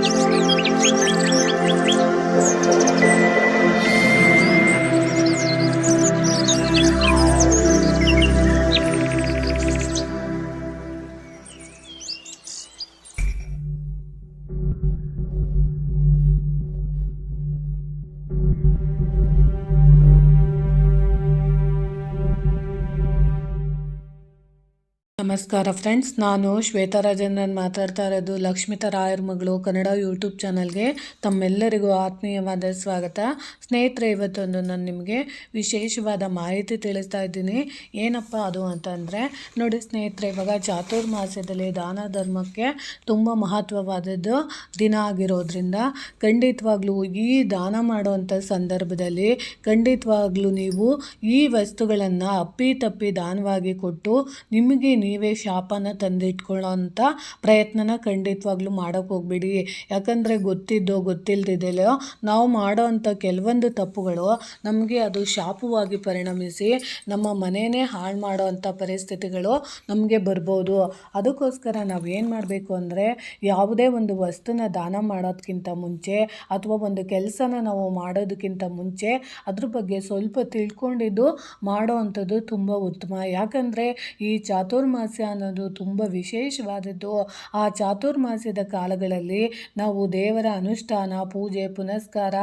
Música ನಮಸ್ಕಾರ ಫ್ರೆಂಡ್ಸ್, ನಾನು ಶ್ವೇತಾ ರಾಜೇಂದ್ರನ್ ಮಾತಾಡ್ತಾ ಇರೋದು ಲಕ್ಷ್ಮಿತಾ ರಾಯರ್ ಮಗಳು ಕನ್ನಡ ಯೂಟ್ಯೂಬ್ ಚಾನಲ್ಗೆ. ತಮ್ಮೆಲ್ಲರಿಗೂ ಆತ್ಮೀಯವಾದ ಸ್ವಾಗತ. ಸ್ನೇಹಿತರೆ, ಇವತ್ತೊಂದು ನಾನು ನಿಮಗೆ ವಿಶೇಷವಾದ ಮಾಹಿತಿ ತಿಳಿಸ್ತಾ ಇದ್ದೀನಿ. ಏನಪ್ಪ ಅದು ಅಂತಂದರೆ ನೋಡಿ ಸ್ನೇಹಿತರೆ, ಇವಾಗ ಚಾತುರ್ಮಾಸ್ಯದಲ್ಲಿ ದಾನ ಧರ್ಮಕ್ಕೆ ತುಂಬ ಮಹತ್ವವಾದದ್ದು ದಿನ ಆಗಿರೋದ್ರಿಂದ ಖಂಡಿತವಾಗ್ಲೂ ಈ ದಾನ ಮಾಡುವಂಥ ಸಂದರ್ಭದಲ್ಲಿ ಖಂಡಿತವಾಗ್ಲೂ ನೀವು ಈ ವಸ್ತುಗಳನ್ನು ಅಪ್ಪಿ ತಪ್ಪಿ ದಾನವಾಗಿ ಕೊಟ್ಟು ನಿಮಗೆ ನೀವೇ ಶಾಪನ ತಂದಿಟ್ಕೊಳ್ಳೋ ಅಂತ ಪ್ರಯತ್ನನ ಖಂಡಿತವಾಗ್ಲೂ ಮಾಡೋಕೆ ಹೋಗ್ಬೇಡಿ. ಯಾಕಂದರೆ ಗೊತ್ತಿದ್ದೋ ಗೊತ್ತಿಲ್ಲದಿದೆಯೋ ನಾವು ಮಾಡೋ ಅಂಥ ಕೆಲವೊಂದು ತಪ್ಪುಗಳು ನಮಗೆ ಅದು ಶಾಪವಾಗಿ ಪರಿಣಮಿಸಿ ನಮ್ಮ ಮನೆಯೇ ಹಾಳು ಮಾಡೋ ಅಂಥ ಪರಿಸ್ಥಿತಿಗಳು ನಮಗೆ ಬರ್ಬೋದು. ಅದಕ್ಕೋಸ್ಕರ ನಾವು ಏನು ಮಾಡಬೇಕು ಅಂದರೆ ಯಾವುದೇ ಒಂದು ವಸ್ತುನ ದಾನ ಮಾಡೋದಕ್ಕಿಂತ ಮುಂಚೆ ಅಥವಾ ಒಂದು ಕೆಲಸನ ನಾವು ಮಾಡೋದಕ್ಕಿಂತ ಮುಂಚೆ ಅದ್ರ ಬಗ್ಗೆ ಸ್ವಲ್ಪ ತಿಳ್ಕೊಂಡಿದ್ದು ಮಾಡೋ ಅಂಥದ್ದು ತುಂಬ ಉತ್ತಮ. ಯಾಕಂದರೆ ಈ ಚಾತುರ್ಮಾಸ್ಯ ಅನ್ನೋದು ತುಂಬ ವಿಶೇಷವಾದದ್ದು. ಆ ಚಾತುರ್ಮಾಸ್ಯದ ಕಾಲಗಳಲ್ಲಿ ನಾವು ದೇವರ ಅನುಷ್ಠಾನ, ಪೂಜೆ, ಪುನಸ್ಕಾರ,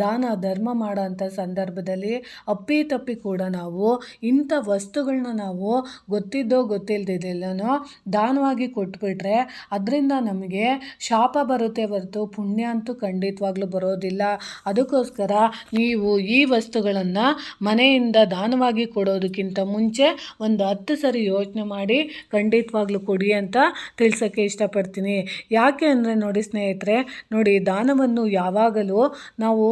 ದಾನ, ಧರ್ಮ ಮಾಡೋಂಥ ಸಂದರ್ಭದಲ್ಲಿ ಅಪ್ಪಿ ತಪ್ಪಿ ಕೂಡ ನಾವು ಇಂಥ ವಸ್ತುಗಳನ್ನ ನಾವು ಗೊತ್ತಿದ್ದೋ ಗೊತ್ತಿಲ್ಲದಿದ್ದೆಲ್ಲನೋ ದಾನವಾಗಿ ಕೊಟ್ಬಿಟ್ರೆ ಅದರಿಂದ ನಮಗೆ ಶಾಪ ಬರುತ್ತೆ ಹೊರತು ಪುಣ್ಯ ಅಂತೂ ಖಂಡಿತವಾಗ್ಲೂ ಬರೋದಿಲ್ಲ. ಅದಕ್ಕೋಸ್ಕರ ನೀವು ಈ ವಸ್ತುಗಳನ್ನು ಮನೆಯಿಂದ ದಾನವಾಗಿ ಕೊಡೋದಕ್ಕಿಂತ ಮುಂಚೆ ಒಂದು ಹತ್ತು ಸರಿ ಯೋಚನೆ ಮಾಡಿ ಖಂಡಿತವಾಗ್ಲೂ ಕೊಡಿ ಅಂತ ತಿಳ್ಸೋಕ್ಕೆ ಇಷ್ಟಪಡ್ತೀನಿ. ಯಾಕೆ ಅಂದರೆ ನೋಡಿ ಸ್ನೇಹಿತರೆ, ನೋಡಿ ದಾನವನ್ನು ಯಾವಾಗಲೂ ನಾವು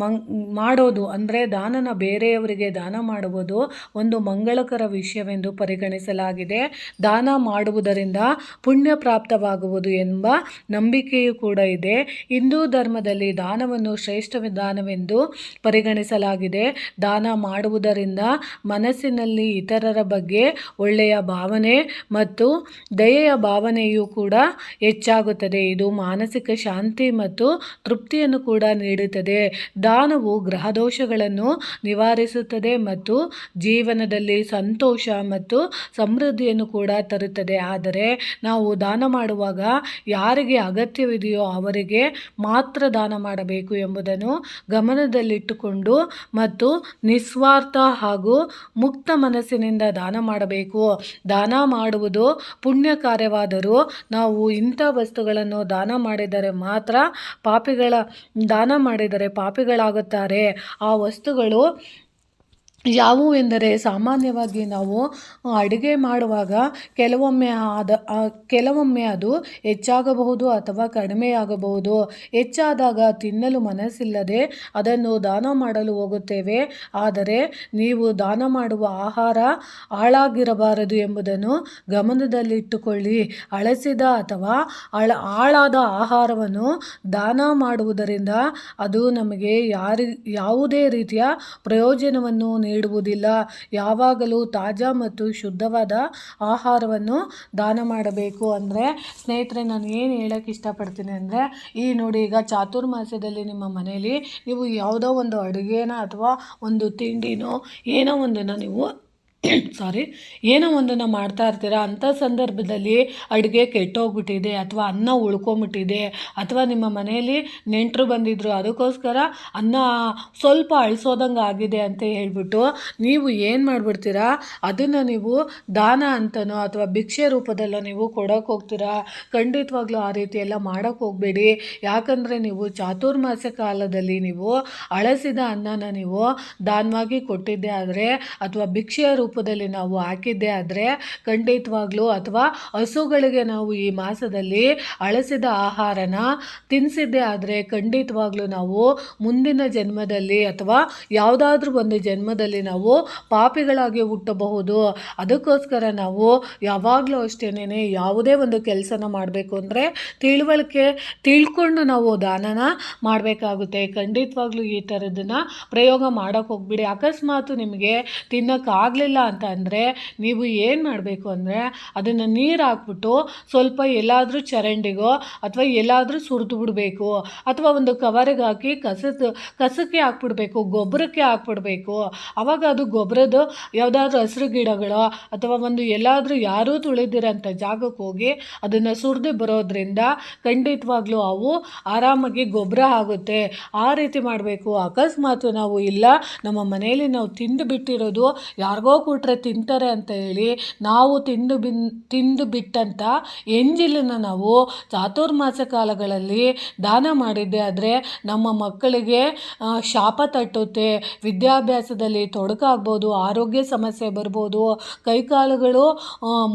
ಮಂಗ್, ಮಾಡೋದು ಅಂದರೆ ದಾನನ ಬೇರೆಯವರಿಗೆ ದಾನ ಮಾಡುವುದು ಒಂದು ಮಂಗಳಕರ ವಿಷಯವೆಂದು ಪರಿಗಣಿಸಲಾಗಿದೆ. ದಾನ ಮಾಡುವುದರಿಂದ ಪುಣ್ಯ ಪ್ರಾಪ್ತವಾಗುವುದು ಎಂಬ ನಂಬಿಕೆಯೂ ಕೂಡ ಇದೆ. ಹಿಂದೂ ಧರ್ಮದಲ್ಲಿ ದಾನವನ್ನು ಶ್ರೇಷ್ಠ ವಿಧಾನವೆಂದು ಪರಿಗಣಿಸಲಾಗಿದೆ. ದಾನ ಮಾಡುವುದರಿಂದ ಮನಸ್ಸಿನಲ್ಲಿ ಇತರರ ಬಗ್ಗೆ ಒಳ್ಳೆಯ ಭಾವನೆ ಮತ್ತು ದಯೆಯ ಭಾವನೆಯೂ ಕೂಡ ಹೆಚ್ಚಾಗುತ್ತದೆ. ಇದು ಮಾನಸಿಕ ಶಾಂತಿ ಮತ್ತು ತೃಪ್ತಿಯನ್ನು ಕೂಡ ನೀಡುತ್ತದೆ. ದಾನವು ಗ್ರಹದೋಷಗಳನ್ನು ನಿವಾರಿಸುತ್ತದೆ ಮತ್ತು ಜೀವನದಲ್ಲಿ ಸಂತೋಷ ಮತ್ತು ಸಮೃದ್ಧಿಯನ್ನು ಕೂಡ ತರುತ್ತದೆ. ಆದರೆ ನಾವು ದಾನ ಮಾಡುವಾಗ ಯಾರಿಗೆ ಅಗತ್ಯವಿದೆಯೋ ಅವರಿಗೆ ಮಾತ್ರ ದಾನ ಮಾಡಬೇಕು ಎಂಬುದನ್ನು ಗಮನದಲ್ಲಿಟ್ಟುಕೊಂಡು ಮತ್ತು ನಿಸ್ವಾರ್ಥ ಹಾಗೂ ಮುಕ್ತ ಮನಸ್ಸಿನಿಂದ ದಾನ ಮಾಡಬೇಕು. ದಾನ ಮಾಡುವುದು ಪುಣ್ಯ ಕಾರ್ಯವಾದರೂ ನಾವು ಇಂಥ ವಸ್ತುಗಳನ್ನು ದಾನ ಮಾಡಿದರೆ ಮಾತ್ರ ಪಾಪಿಗಳ ದಾನ ಮಾಡಿದರೆ ಪಾಪಿಗಳಾಗುತ್ತಾರೆ. ಆ ವಸ್ತುಗಳು ಯಾವುವು ಎಂದರೆ ಸಾಮಾನ್ಯವಾಗಿ ನಾವು ಅಡುಗೆ ಮಾಡುವಾಗ ಕೆಲವೊಮ್ಮೆ ಆದ ಕೆಲವೊಮ್ಮೆ ಅದು ಹೆಚ್ಚಾಗಬಹುದು ಅಥವಾ ಕಡಿಮೆಯಾಗಬಹುದು. ಹೆಚ್ಚಾದಾಗ ತಿನ್ನಲು ಮನಸ್ಸಿಲ್ಲದೆ ಅದನ್ನು ದಾನ ಮಾಡಲು ಹೋಗುತ್ತೇವೆ. ಆದರೆ ನೀವು ದಾನ ಮಾಡುವ ಆಹಾರ ಹಾಳಾಗಿರಬಾರದು ಎಂಬುದನ್ನು ಗಮನದಲ್ಲಿಟ್ಟುಕೊಳ್ಳಿ. ಅಳಸಿದ ಅಥವಾ ಅಳ, ಹಾಳಾದ ಆಹಾರವನ್ನು ದಾನ ಮಾಡುವುದರಿಂದ ಅದು ನಮಗೆ ಯಾರಿ, ಯಾವುದೇ ರೀತಿಯ ಪ್ರಯೋಜನವನ್ನು ನೀಡುವುದಿಲ್ಲ. ಯಾವಾಗಲೂ ತಾಜಾ ಮತ್ತು ಶುದ್ಧವಾದ ಆಹಾರವನ್ನು ದಾನ ಮಾಡಬೇಕು ಅಂದರೆ, ಸ್ನೇಹಿತರೆ, ನಾನು ಏನು ಹೇಳೋಕ್ಕೆ ಇಷ್ಟಪಡ್ತೀನಿ ಅಂದರೆ, ಈ ನೋಡಿ ಈಗ ಚಾತುರ್ಮಾಸ್ಯದಲ್ಲಿ ನಿಮ್ಮ ಮನೆಯಲ್ಲಿ ನೀವು ಯಾವುದೋ ಒಂದು ಅಡುಗೆನ ಅಥವಾ ಒಂದು ತಿಂಡಿನೋ ಏನೋ ಒಂದನ್ನು ನೀವು ಸಾರಿ ಏನೋ ಒಂದನ್ನು ಮಾಡ್ತಾ ಇರ್ತೀರ? ಅಂಥ ಸಂದರ್ಭದಲ್ಲಿ ಅಡುಗೆ ಕೆಟ್ಟೋಗ್ಬಿಟ್ಟಿದೆ ಅಥವಾ ಅನ್ನ ಉಳ್ಕೊಂಬಿಟ್ಟಿದೆ ಅಥವಾ ನಿಮ್ಮ ಮನೆಯಲ್ಲಿ ನೆಂಟರು ಬಂದಿದ್ದರು ಅದಕ್ಕೋಸ್ಕರ ಅನ್ನ ಸ್ವಲ್ಪ ಅಳಿಸೋದಂಗೆ ಆಗಿದೆ ಅಂತ ಹೇಳ್ಬಿಟ್ಟು ನೀವು ಏನು ಮಾಡಿಬಿಡ್ತೀರಾ? ಅದನ್ನು ನೀವು ದಾನ ಅಂತನೋ ಅಥವಾ ಭಿಕ್ಷೆ ರೂಪದಲ್ಲೋ ನೀವು ಕೊಡೋಕೆ ಹೋಗ್ತೀರಾ? ಖಂಡಿತವಾಗ್ಲೂ ಆ ರೀತಿ ಎಲ್ಲ ಮಾಡೋಕ್ಕೆ ಹೋಗಬೇಡಿ. ಯಾಕಂದರೆ ನೀವು ಚಾತುರ್ಮಾಸ ಕಾಲದಲ್ಲಿ ನೀವು ಅಳಸಿದ ಅನ್ನನ ನೀವು ದಾನವಾಗಿ ಕೊಟ್ಟಿದ್ದೆ ಆದರೆ ಅಥವಾ ಭಿಕ್ಷೆಯ ರೂಪದಲ್ಲಿ ನಾವು ಹಾಕಿದ್ದೆ ಆದರೆ ಖಂಡಿತವಾಗ್ಲೂ ಅಥವಾ ಹಸುಗಳಿಗೆ ನಾವು ಈ ಮಾಸದಲ್ಲಿ ಅಳಸಿದ ಆಹಾರನ ತಿನ್ನಿಸಿದ್ದೆ ಆದರೆ ಖಂಡಿತವಾಗ್ಲೂ ನಾವು ಮುಂದಿನ ಜನ್ಮದಲ್ಲಿ ಅಥವಾ ಯಾವುದಾದ್ರೂ ಒಂದು ಜನ್ಮದಲ್ಲಿ ನಾವು ಪಾಪಿಗಳಾಗಿ ಹುಟ್ಟಬಹುದು. ಅದಕ್ಕೋಸ್ಕರ ನಾವು ಯಾವಾಗಲೂ ಅಷ್ಟೇನೆ ಯಾವುದೇ ಒಂದು ಕೆಲಸನ ಮಾಡಬೇಕು ಅಂದರೆ ತಿಳುವಳಿಕೆ, ತಿಳ್ಕೊಂಡು ನಾವು ದಾನನ ಮಾಡಬೇಕಾಗುತ್ತೆ. ಖಂಡಿತವಾಗ್ಲೂ ಈ ಥರದನ್ನು ಪ್ರಯೋಗ ಮಾಡೋಕ್ಕೆ ಹೋಗ್ಬಿಡಿ. ಅಕಸ್ಮಾತ್ ನಿಮಗೆ ತಿನ್ನೋಕ್ಕಾಗಲಿಲ್ಲ ಅಂತ ಅಂದರೆ ನೀವು ಏನು ಮಾಡಬೇಕು ಅಂದರೆ ಅದನ್ನು ನೀರು ಹಾಕ್ಬಿಟ್ಟು ಸ್ವಲ್ಪ ಎಲ್ಲಾದರೂ ಚರಂಡಿಗೋ ಅಥವಾ ಎಲ್ಲಾದರೂ ಸುರಿದು ಬಿಡಬೇಕು. ಅಥವಾ ಒಂದು ಕವರಿಗೆ ಹಾಕಿ ಕಸದ, ಕಸಕ್ಕೆ ಹಾಕ್ಬಿಡ್ಬೇಕು, ಗೊಬ್ಬರಕ್ಕೆ ಹಾಕ್ಬಿಡ್ಬೇಕು. ಆವಾಗ ಅದು ಗೊಬ್ಬರದ್ದು ಯಾವುದಾದ್ರೂ ಹಸಿರು ಗಿಡಗಳು ಅಥವಾ ಒಂದು ಎಲ್ಲಾದರೂ ಯಾರೂ ತುಳಿದಿರೋಂಥ ಜಾಗಕ್ಕೆ ಹೋಗಿ ಅದನ್ನು ಸುರಿದು ಬರೋದ್ರಿಂದ ಖಂಡಿತವಾಗ್ಲೂ ಅವು ಆರಾಮಾಗಿ ಗೊಬ್ಬರ ಆಗುತ್ತೆ. ಆ ರೀತಿ ಮಾಡಬೇಕು. ಅಕಸ್ಮಾತ್ ನಾವು ಇಲ್ಲ, ನಮ್ಮ ಮನೆಯಲ್ಲಿ ನಾವು ತಿಂದು ಬಿಟ್ಟಿರೋದು ಯಾರಿಗೋ ಕೊಟ್ಟರೆ ತಿಂತಾರೆ ಅಂತ ಹೇಳಿ ನಾವು ತಿಂದು ಬಿನ್, ತಿಂದು ಬಿಟ್ಟಂಥ ಎಂಜಿಲನ್ನು ನಾವು ಚಾತುರ್ಮಾಸ ಕಾಲಗಳಲ್ಲಿ ದಾನ ಮಾಡಿದ್ದೆ. ಆದರೆ ನಮ್ಮ ಮಕ್ಕಳಿಗೆ ಶಾಪ ತಟ್ಟುತ್ತೆ. ವಿದ್ಯಾಭ್ಯಾಸದಲ್ಲಿ ತೊಡಕಾಗ್ಬೋದು, ಆರೋಗ್ಯ ಸಮಸ್ಯೆ ಬರ್ಬೋದು. ಕೈಕಾಲುಗಳು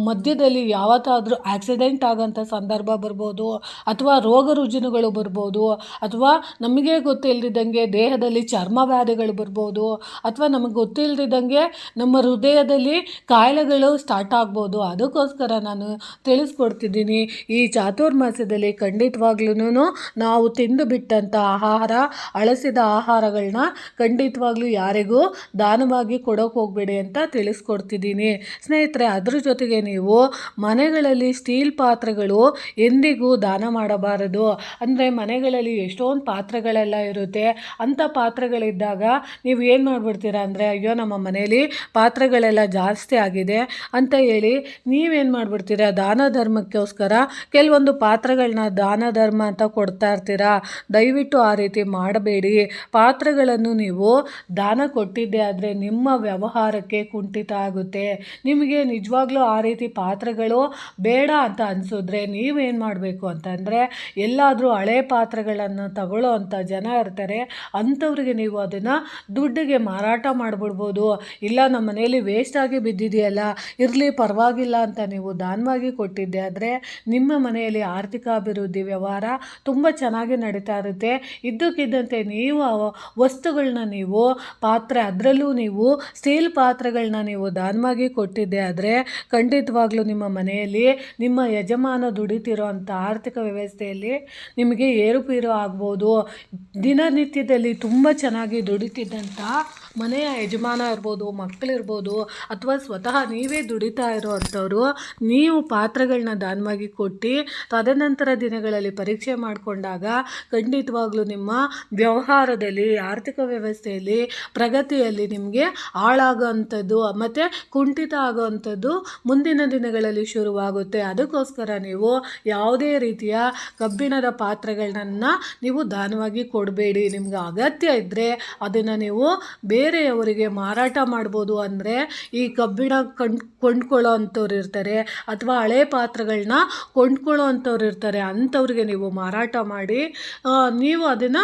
ಮಧ್ಯದಲ್ಲಿ ಯಾವತ್ತಾದರೂ ಆಕ್ಸಿಡೆಂಟ್ ಆಗೋಂಥ ಸಂದರ್ಭ ಬರ್ಬೋದು. ಅಥವಾ ರೋಗ ರುಜಿನಗಳು ಬರ್ಬೋದು. ಅಥವಾ ನಮಗೆ ಗೊತ್ತಿಲ್ಲದಿದ್ದಂಗೆ ದೇಹದಲ್ಲಿ ಚರ್ಮ ವ್ಯಾಧಿಗಳು ಬರ್ಬೋದು. ಅಥವಾ ನಮಗೆ ಗೊತ್ತಿಲ್ಲದಿದ್ದಂಗೆ ನಮ್ಮ ಹೃದಯದಲ್ಲಿ ಕಾಯಿಲೆಗಳು ಸ್ಟಾರ್ಟ್ ಆಗ್ಬೋದು. ಅದಕ್ಕೋಸ್ಕರ ನಾನು ತಿಳಿಸ್ಕೊಡ್ತಿದ್ದೀನಿ. ಈ ಚಾತುರ್ಮಾಸ್ಯದಲ್ಲಿ ಖಂಡಿತವಾಗ್ಲೂ ನಾವು ತಿಂದು ಬಿಟ್ಟಂಥ ಆಹಾರ, ಅಳಸಿದ ಆಹಾರಗಳನ್ನ ಖಂಡಿತವಾಗ್ಲೂ ಯಾರಿಗೂ ದಾನವಾಗಿ ಕೊಡೋಕೆ ಹೋಗಬೇಡಿ ಅಂತ ತಿಳಿಸ್ಕೊಡ್ತಿದ್ದೀನಿ. ಸ್ನೇಹಿತರೆ, ಅದ್ರ ಜೊತೆಗೆ ನೀವು ಮನೆಗಳಲ್ಲಿ ಸ್ಟೀಲ್ ಪಾತ್ರೆಗಳು ಎಂದಿಗೂ ದಾನ ಮಾಡಬಾರದು. ಅಂದರೆ ಮನೆಗಳಲ್ಲಿ ಎಷ್ಟೊಂದು ಪಾತ್ರೆಗಳೆಲ್ಲ ಇರುತ್ತೆ ಅಂಥ ಪಾತ್ರೆಗಳಿದ್ದಾಗ ನೀವು ಏನು ಮಾಡಿಬಿಡ್ತೀರಾ ಅಂದರೆ, ಅಯ್ಯೋ, ನಮ್ಮ ಮನೇಲಿ ಪಾತ್ರೆಗಳೆಲ್ಲ ಜಾಸ್ತಿ ಆಗಿದೆ ಅಂತ ಹೇಳಿ ನೀವೇನು ಮಾಡಿಬಿಡ್ತೀರಾ? ದಾನ ಧರ್ಮಕ್ಕೋಸ್ಕರ ಕೆಲವೊಂದು ಪಾತ್ರಗಳನ್ನ ದಾನ ಧರ್ಮ ಅಂತ ಕೊಡ್ತಾ ಇರ್ತೀರಾ? ದಯವಿಟ್ಟು ಆ ರೀತಿ ಮಾಡಬೇಡಿ. ಪಾತ್ರಗಳನ್ನು ನೀವು ದಾನ ಕೊಟ್ಟಿದ್ದೆ ಆದರೆ ನಿಮ್ಮ ವ್ಯವಹಾರಕ್ಕೆ ಕುಂಠಿತ ಆಗುತ್ತೆ. ನಿಮಗೆ ನಿಜವಾಗ್ಲೂ ಆ ರೀತಿ ಪಾತ್ರಗಳು ಬೇಡ ಅಂತ ಅನಿಸಿದ್ರೆ ನೀವೇನು ಮಾಡಬೇಕು ಅಂತಂದರೆ ಎಲ್ಲಾದರೂ ಹಳೆ ಪಾತ್ರಗಳನ್ನು ತಗೊಳ್ಳೋ ಅಂಥ ಜನ ಇರ್ತಾರೆ, ಅಂಥವ್ರಿಗೆ ನೀವು ಅದನ್ನು ದುಡ್ಡಿಗೆ ಮಾರಾಟ ಮಾಡಿಬಿಡ್ಬೋದು. ಇಲ್ಲ ನಮ್ಮ ಮನೇಲಿ ವೇಸ್ಟ್ ಆಗಿ ಬಿದ್ದಿದೆಯಲ್ಲ, ಇರಲಿ ಪರವಾಗಿಲ್ಲ ಅಂತ ನೀವು ದಾನವಾಗಿ ಕೊಟ್ಟಿದ್ದೆ. ಆದರೆ ನಿಮ್ಮ ಮನೆಯಲ್ಲಿ ಆರ್ಥಿಕ ಅಭಿವೃದ್ಧಿ ವ್ಯವಹಾರ ತುಂಬ ಚೆನ್ನಾಗಿ ನಡೀತಾ ಇರುತ್ತೆ. ಇದ್ದಕ್ಕಿದ್ದಂತೆ ನೀವು ವಸ್ತುಗಳನ್ನ ನೀವು ಪಾತ್ರೆ, ಅದರಲ್ಲೂ ನೀವು ಸ್ಟೀಲ್ ಪಾತ್ರೆಗಳನ್ನ ನೀವು ದಾನವಾಗಿ ಕೊಟ್ಟಿದ್ದೆ. ಆದರೆ ಖಂಡಿತವಾಗ್ಲೂ ನಿಮ್ಮ ಮನೆಯಲ್ಲಿ ನಿಮ್ಮ ಯಜಮಾನ ದುಡಿತಿರೋ ಅಂಥ ಆರ್ಥಿಕ ವ್ಯವಸ್ಥೆಯಲ್ಲಿ ನಿಮಗೆ ಏರುಪೇರು ಆಗ್ಬೋದು. ದಿನನಿತ್ಯದಲ್ಲಿ ತುಂಬ ಚೆನ್ನಾಗಿ ದುಡಿತಿದ್ದಂಥ ಮನೆಯ ಯಜಮಾನ ಇರ್ಬೋದು ಮಕ್ಕಳಿರ್ಬೋದು ಅಥವಾ ಸ್ವತಃ ನೀವೇ ದುಡಿತಾ ಇರೋವಂಥವ್ರು ನೀವು ಪಾತ್ರಗಳನ್ನ ದಾನವಾಗಿ ಕೊಟ್ಟು ತದನಂತರ ದಿನಗಳಲ್ಲಿ ಪರೀಕ್ಷೆ ಮಾಡಿಕೊಂಡಾಗ ಖಂಡಿತವಾಗ್ಲೂ ನಿಮ್ಮ ವ್ಯವಹಾರದಲ್ಲಿ, ಆರ್ಥಿಕ ವ್ಯವಸ್ಥೆಯಲ್ಲಿ, ಪ್ರಗತಿಯಲ್ಲಿ ನಿಮಗೆ ಹಾಳಾಗೋವಂಥದ್ದು ಮತ್ತು ಕುಂಠಿತ ಆಗೋವಂಥದ್ದು ಮುಂದಿನ ದಿನಗಳಲ್ಲಿ ಶುರುವಾಗುತ್ತೆ. ಅದಕ್ಕೋಸ್ಕರ ನೀವು ಯಾವುದೇ ರೀತಿಯ ಕಬ್ಬಿಣದ ಪಾತ್ರೆಗಳನ್ನ ನೀವು ದಾನವಾಗಿ ಕೊಡಬೇಡಿ. ನಿಮ್ಗೆ ಅಗತ್ಯ ಇದ್ದರೆ ಅದನ್ನು ನೀವು ಬೇರೆಯವರಿಗೆ ಮಾರಾಟ ಮಾಡ್ಬೋದು ಅಂದರೆ ಈ ಕಬ್ಬಿಣ ಕಂಡು, ಕೊಂಡ್ಕೊಳ್ಳೋ ಅಂಥವ್ರು ಇರ್ತಾರೆ ಅಥವಾ ಹಳೆ ಪಾತ್ರೆಗಳನ್ನ ಕೊಂಡ್ಕೊಳ್ಳೋ ಅಂಥವ್ರು ಇರ್ತಾರೆ ಅಂಥವ್ರಿಗೆ ನೀವು ಮಾರಾಟ ಮಾಡಿ ನೀವು ಅದನ್ನು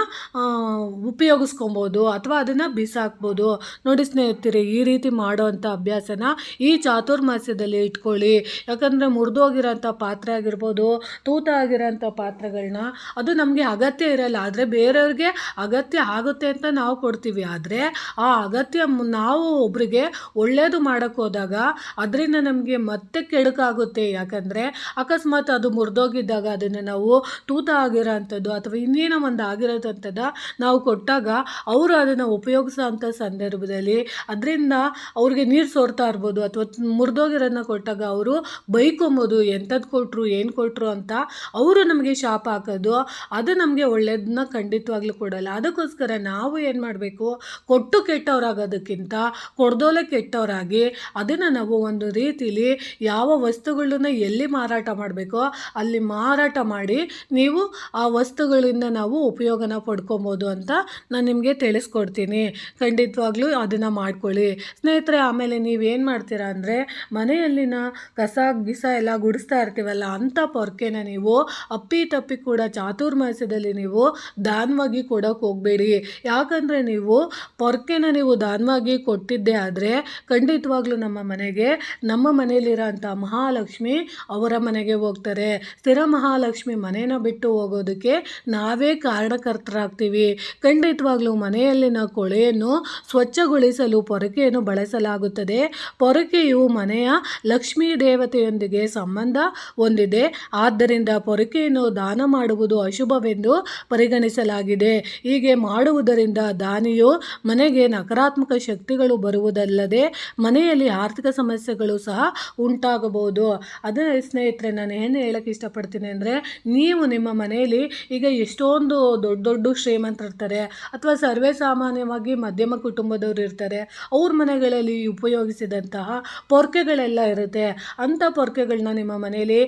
ಉಪಯೋಗಿಸ್ಕೊಬೋದು ಅಥವಾ ಅದನ್ನು ಬಿಸಾಕ್ಬೋದು. ನೋಡಿ ಸ್ನೇಹಿತರೆ, ಈ ರೀತಿ ಮಾಡೋವಂಥ ಅಭ್ಯಾಸನ ಈ ಚಾತುರ್ಮಾಸ್ಯದಲ್ಲಿ ಇಟ್ಕೊಳ್ಳಿ. ಯಾಕಂದರೆ ಮುರಿದೋಗಿರೋಂಥ ಪಾತ್ರೆ ಆಗಿರ್ಬೋದು, ತೂತ ಆಗಿರೋಂಥ ಪಾತ್ರೆಗಳನ್ನ ಅದು ನಮಗೆ ಅಗತ್ಯ ಇರಲ್ಲ. ಆದರೆ ಬೇರೆಯವ್ರಿಗೆ ಅಗತ್ಯ ಆಗುತ್ತೆ ಅಂತ ನಾವು ಕೊಡ್ತೀವಿ. ಆದರೆ ಆ ಅಗತ್ಯ ನಾವು ಒಬ್ಬರಿಗೆ ಒಳ್ಳೆಯದು ಮಾಡೋಕ್ಕೆ ಹೋದಾಗ ಅದರಿಂದ ನಮಗೆ ಮತ್ತೆ ಕೆಡುಕಾಗುತ್ತೆ. ಯಾಕಂದರೆ ಅಕಸ್ಮಾತ್ ಅದು ಮುರಿದೋಗಿದ್ದಾಗ ಅದನ್ನು ನಾವು ತೂತ ಆಗಿರೋ ಅಂಥದ್ದು ಅಥವಾ ಇನ್ನೇನೋ ಒಂದು ಆಗಿರೋದಂಥದ್ದು ನಾವು ಕೊಟ್ಟಾಗ ಅವರು ಅದನ್ನು ಉಪಯೋಗಿಸೋ ಸಂದರ್ಭದಲ್ಲಿ ಅದರಿಂದ ಅವ್ರಿಗೆ ನೀರು ಸೋರ್ತಾ ಇರ್ಬೋದು ಅಥವಾ ಮುರಿದೋಗಿರೋದನ್ನ ಕೊಟ್ಟಾಗ ಅವರು ಬೈಕೊಂಬೋದು ಎಂಥದ್ದು ಕೊಟ್ಟರು ಏನು ಕೊಟ್ಟರು ಅಂತ ಅವರು ನಮಗೆ ಶಾಪ ಹಾಕೋದು, ಅದು ನಮಗೆ ಒಳ್ಳೇದನ್ನ ಖಂಡಿತವಾಗ್ಲೂ ಕೊಡಲ್ಲ. ಅದಕ್ಕೋಸ್ಕರ ನಾವು ಏನು ಮಾಡಬೇಕು ಕೊಟ್ಟು ಕೆಟ್ಟವರಾಗೋದಕ್ಕಿಂತ ಕೊಡ್ದೋಲೆ ಕೆಟ್ಟವರಾಗಿ ಅದನ್ನು ನಾವು ಒಂದು ರೀತಿಲಿ ಯಾವ ವಸ್ತುಗಳನ್ನ ಎಲ್ಲಿ ಮಾರಾಟ ಮಾಡಬೇಕೋ ಅಲ್ಲಿ ಮಾರಾಟ ಮಾಡಿ ನೀವು ಆ ವಸ್ತುಗಳಿಂದ ನಾವು ಉಪಯೋಗನ ಪಡ್ಕೊಬೋದು ಅಂತ ನಾನು ನಿಮಗೆ ತಿಳಿಸ್ಕೊಡ್ತೀನಿ. ಖಂಡಿತವಾಗ್ಲೂ ಅದನ್ನು ಮಾಡ್ಕೊಳ್ಳಿ. ಸ್ನೇಹಿತರೆ, ಆಮೇಲೆ ನೀವೇನು ಮಾಡ್ತೀರಾ ಅಂದರೆ ಮನೆಯಲ್ಲಿನ ಕಸ, ಗಿಸ ಎಲ್ಲ ಗುಡಿಸ್ತಾ ಇರ್ತೀವಲ್ಲ ಅಂಥ ಪೊರ್ಕೆನ ನೀವು ಅಪ್ಪಿ ತಪ್ಪಿ ಕೂಡ ಚಾತುರ್ಮಾಸ್ಯದಲ್ಲಿ ನೀವು ದಾನವಾಗಿ ಕೊಡೋಕೆ ಹೋಗಬೇಡಿ. ಯಾಕಂದರೆ ನೀವು ಪೊರ್ಕೆನ ನೀವು ದಾನವಾಗಿ ಕೊಟ್ಟಿದ್ದೆ ಆದರೆ ಖಂಡಿತವಾಗ್ಲೂ ನಮ್ಮ ಮನೆಗೆ, ನಮ್ಮ ಮನೆಯಲ್ಲಿರೋಂಥ ಮಹಾಲಕ್ಷ್ಮಿ ಅವರ ಮನೆಗೆ ಹೋಗ್ತಾರೆ. ಸ್ಥಿರ ಮಹಾಲಕ್ಷ್ಮಿ ಮನೇನ ಬಿಟ್ಟು ಹೋಗೋದಕ್ಕೆ ನಾವೇ ಕಾರಣಕರ್ತರಾಗ್ತೀವಿ. ಖಂಡಿತವಾಗ್ಲೂ ಮನೆಯಲ್ಲಿನ ಕೊಳೆಯನ್ನು ಸ್ವಚ್ಛಗೊಳಿಸಲು, ಪೊರಕೆಯನ್ನು ಬಳಸಲಾಗುತ್ತದೆ. ಪೊರಕೆಯು ಮನೆಯ ಲಕ್ಷ್ಮೀ ದೇವತೆಯೊಂದಿಗೆ ಸಂಬಂಧ ಹೊಂದಿದೆ. ಆದ್ದರಿಂದ ಪೊರಕೆಯನ್ನು ದಾನ ಮಾಡುವುದು ಅಶುಭವೆಂದು ಪರಿಗಣಿಸಲಾಗಿದೆ. ಹೀಗೆ ಮಾಡುವುದರಿಂದ ದಾನಿಯು ಮನೆಗೆ ನಕಾರಾತ್ಮಕ ಶಕ್ತಿಗಳು ಬರುವುದಲ್ಲದೆ ಮನೆಯಲ್ಲಿ ಆರ್ಥಿಕ ಸಮಸ್ಯೆಗಳು ಸಹ ಉಂಟಾಗಬಹುದು. ಅದೇ ಸ್ನೇಹಿತರೆ, ನಾನು ಏನು ಹೇಳಕ್ಕೆ ಇಷ್ಟಪಡ್ತೀನಿ ಅಂದರೆ, ನೀವು ನಿಮ್ಮ ಮನೆಯಲ್ಲಿ ಈಗ ಎಷ್ಟೊಂದು ದೊಡ್ಡ ದೊಡ್ಡ ಶ್ರೀಮಂತರಿರ್ತಾರೆ, ಅಥವಾ ಸರ್ವೇ ಸಾಮಾನ್ಯವಾಗಿ ಮಧ್ಯಮ ಕುಟುಂಬದವರು ಇರ್ತಾರೆ, ಅವ್ರ ಮನೆಗಳಲ್ಲಿ ಉಪಯೋಗಿಸಿದಂತಹ ಪೊರ್ಕೆಗಳೆಲ್ಲ ಇರುತ್ತೆ. ಅಂಥ ಪೊರ್ಕೆಗಳನ್ನ ನಿಮ್ಮ ಮನೆಯಲ್ಲಿ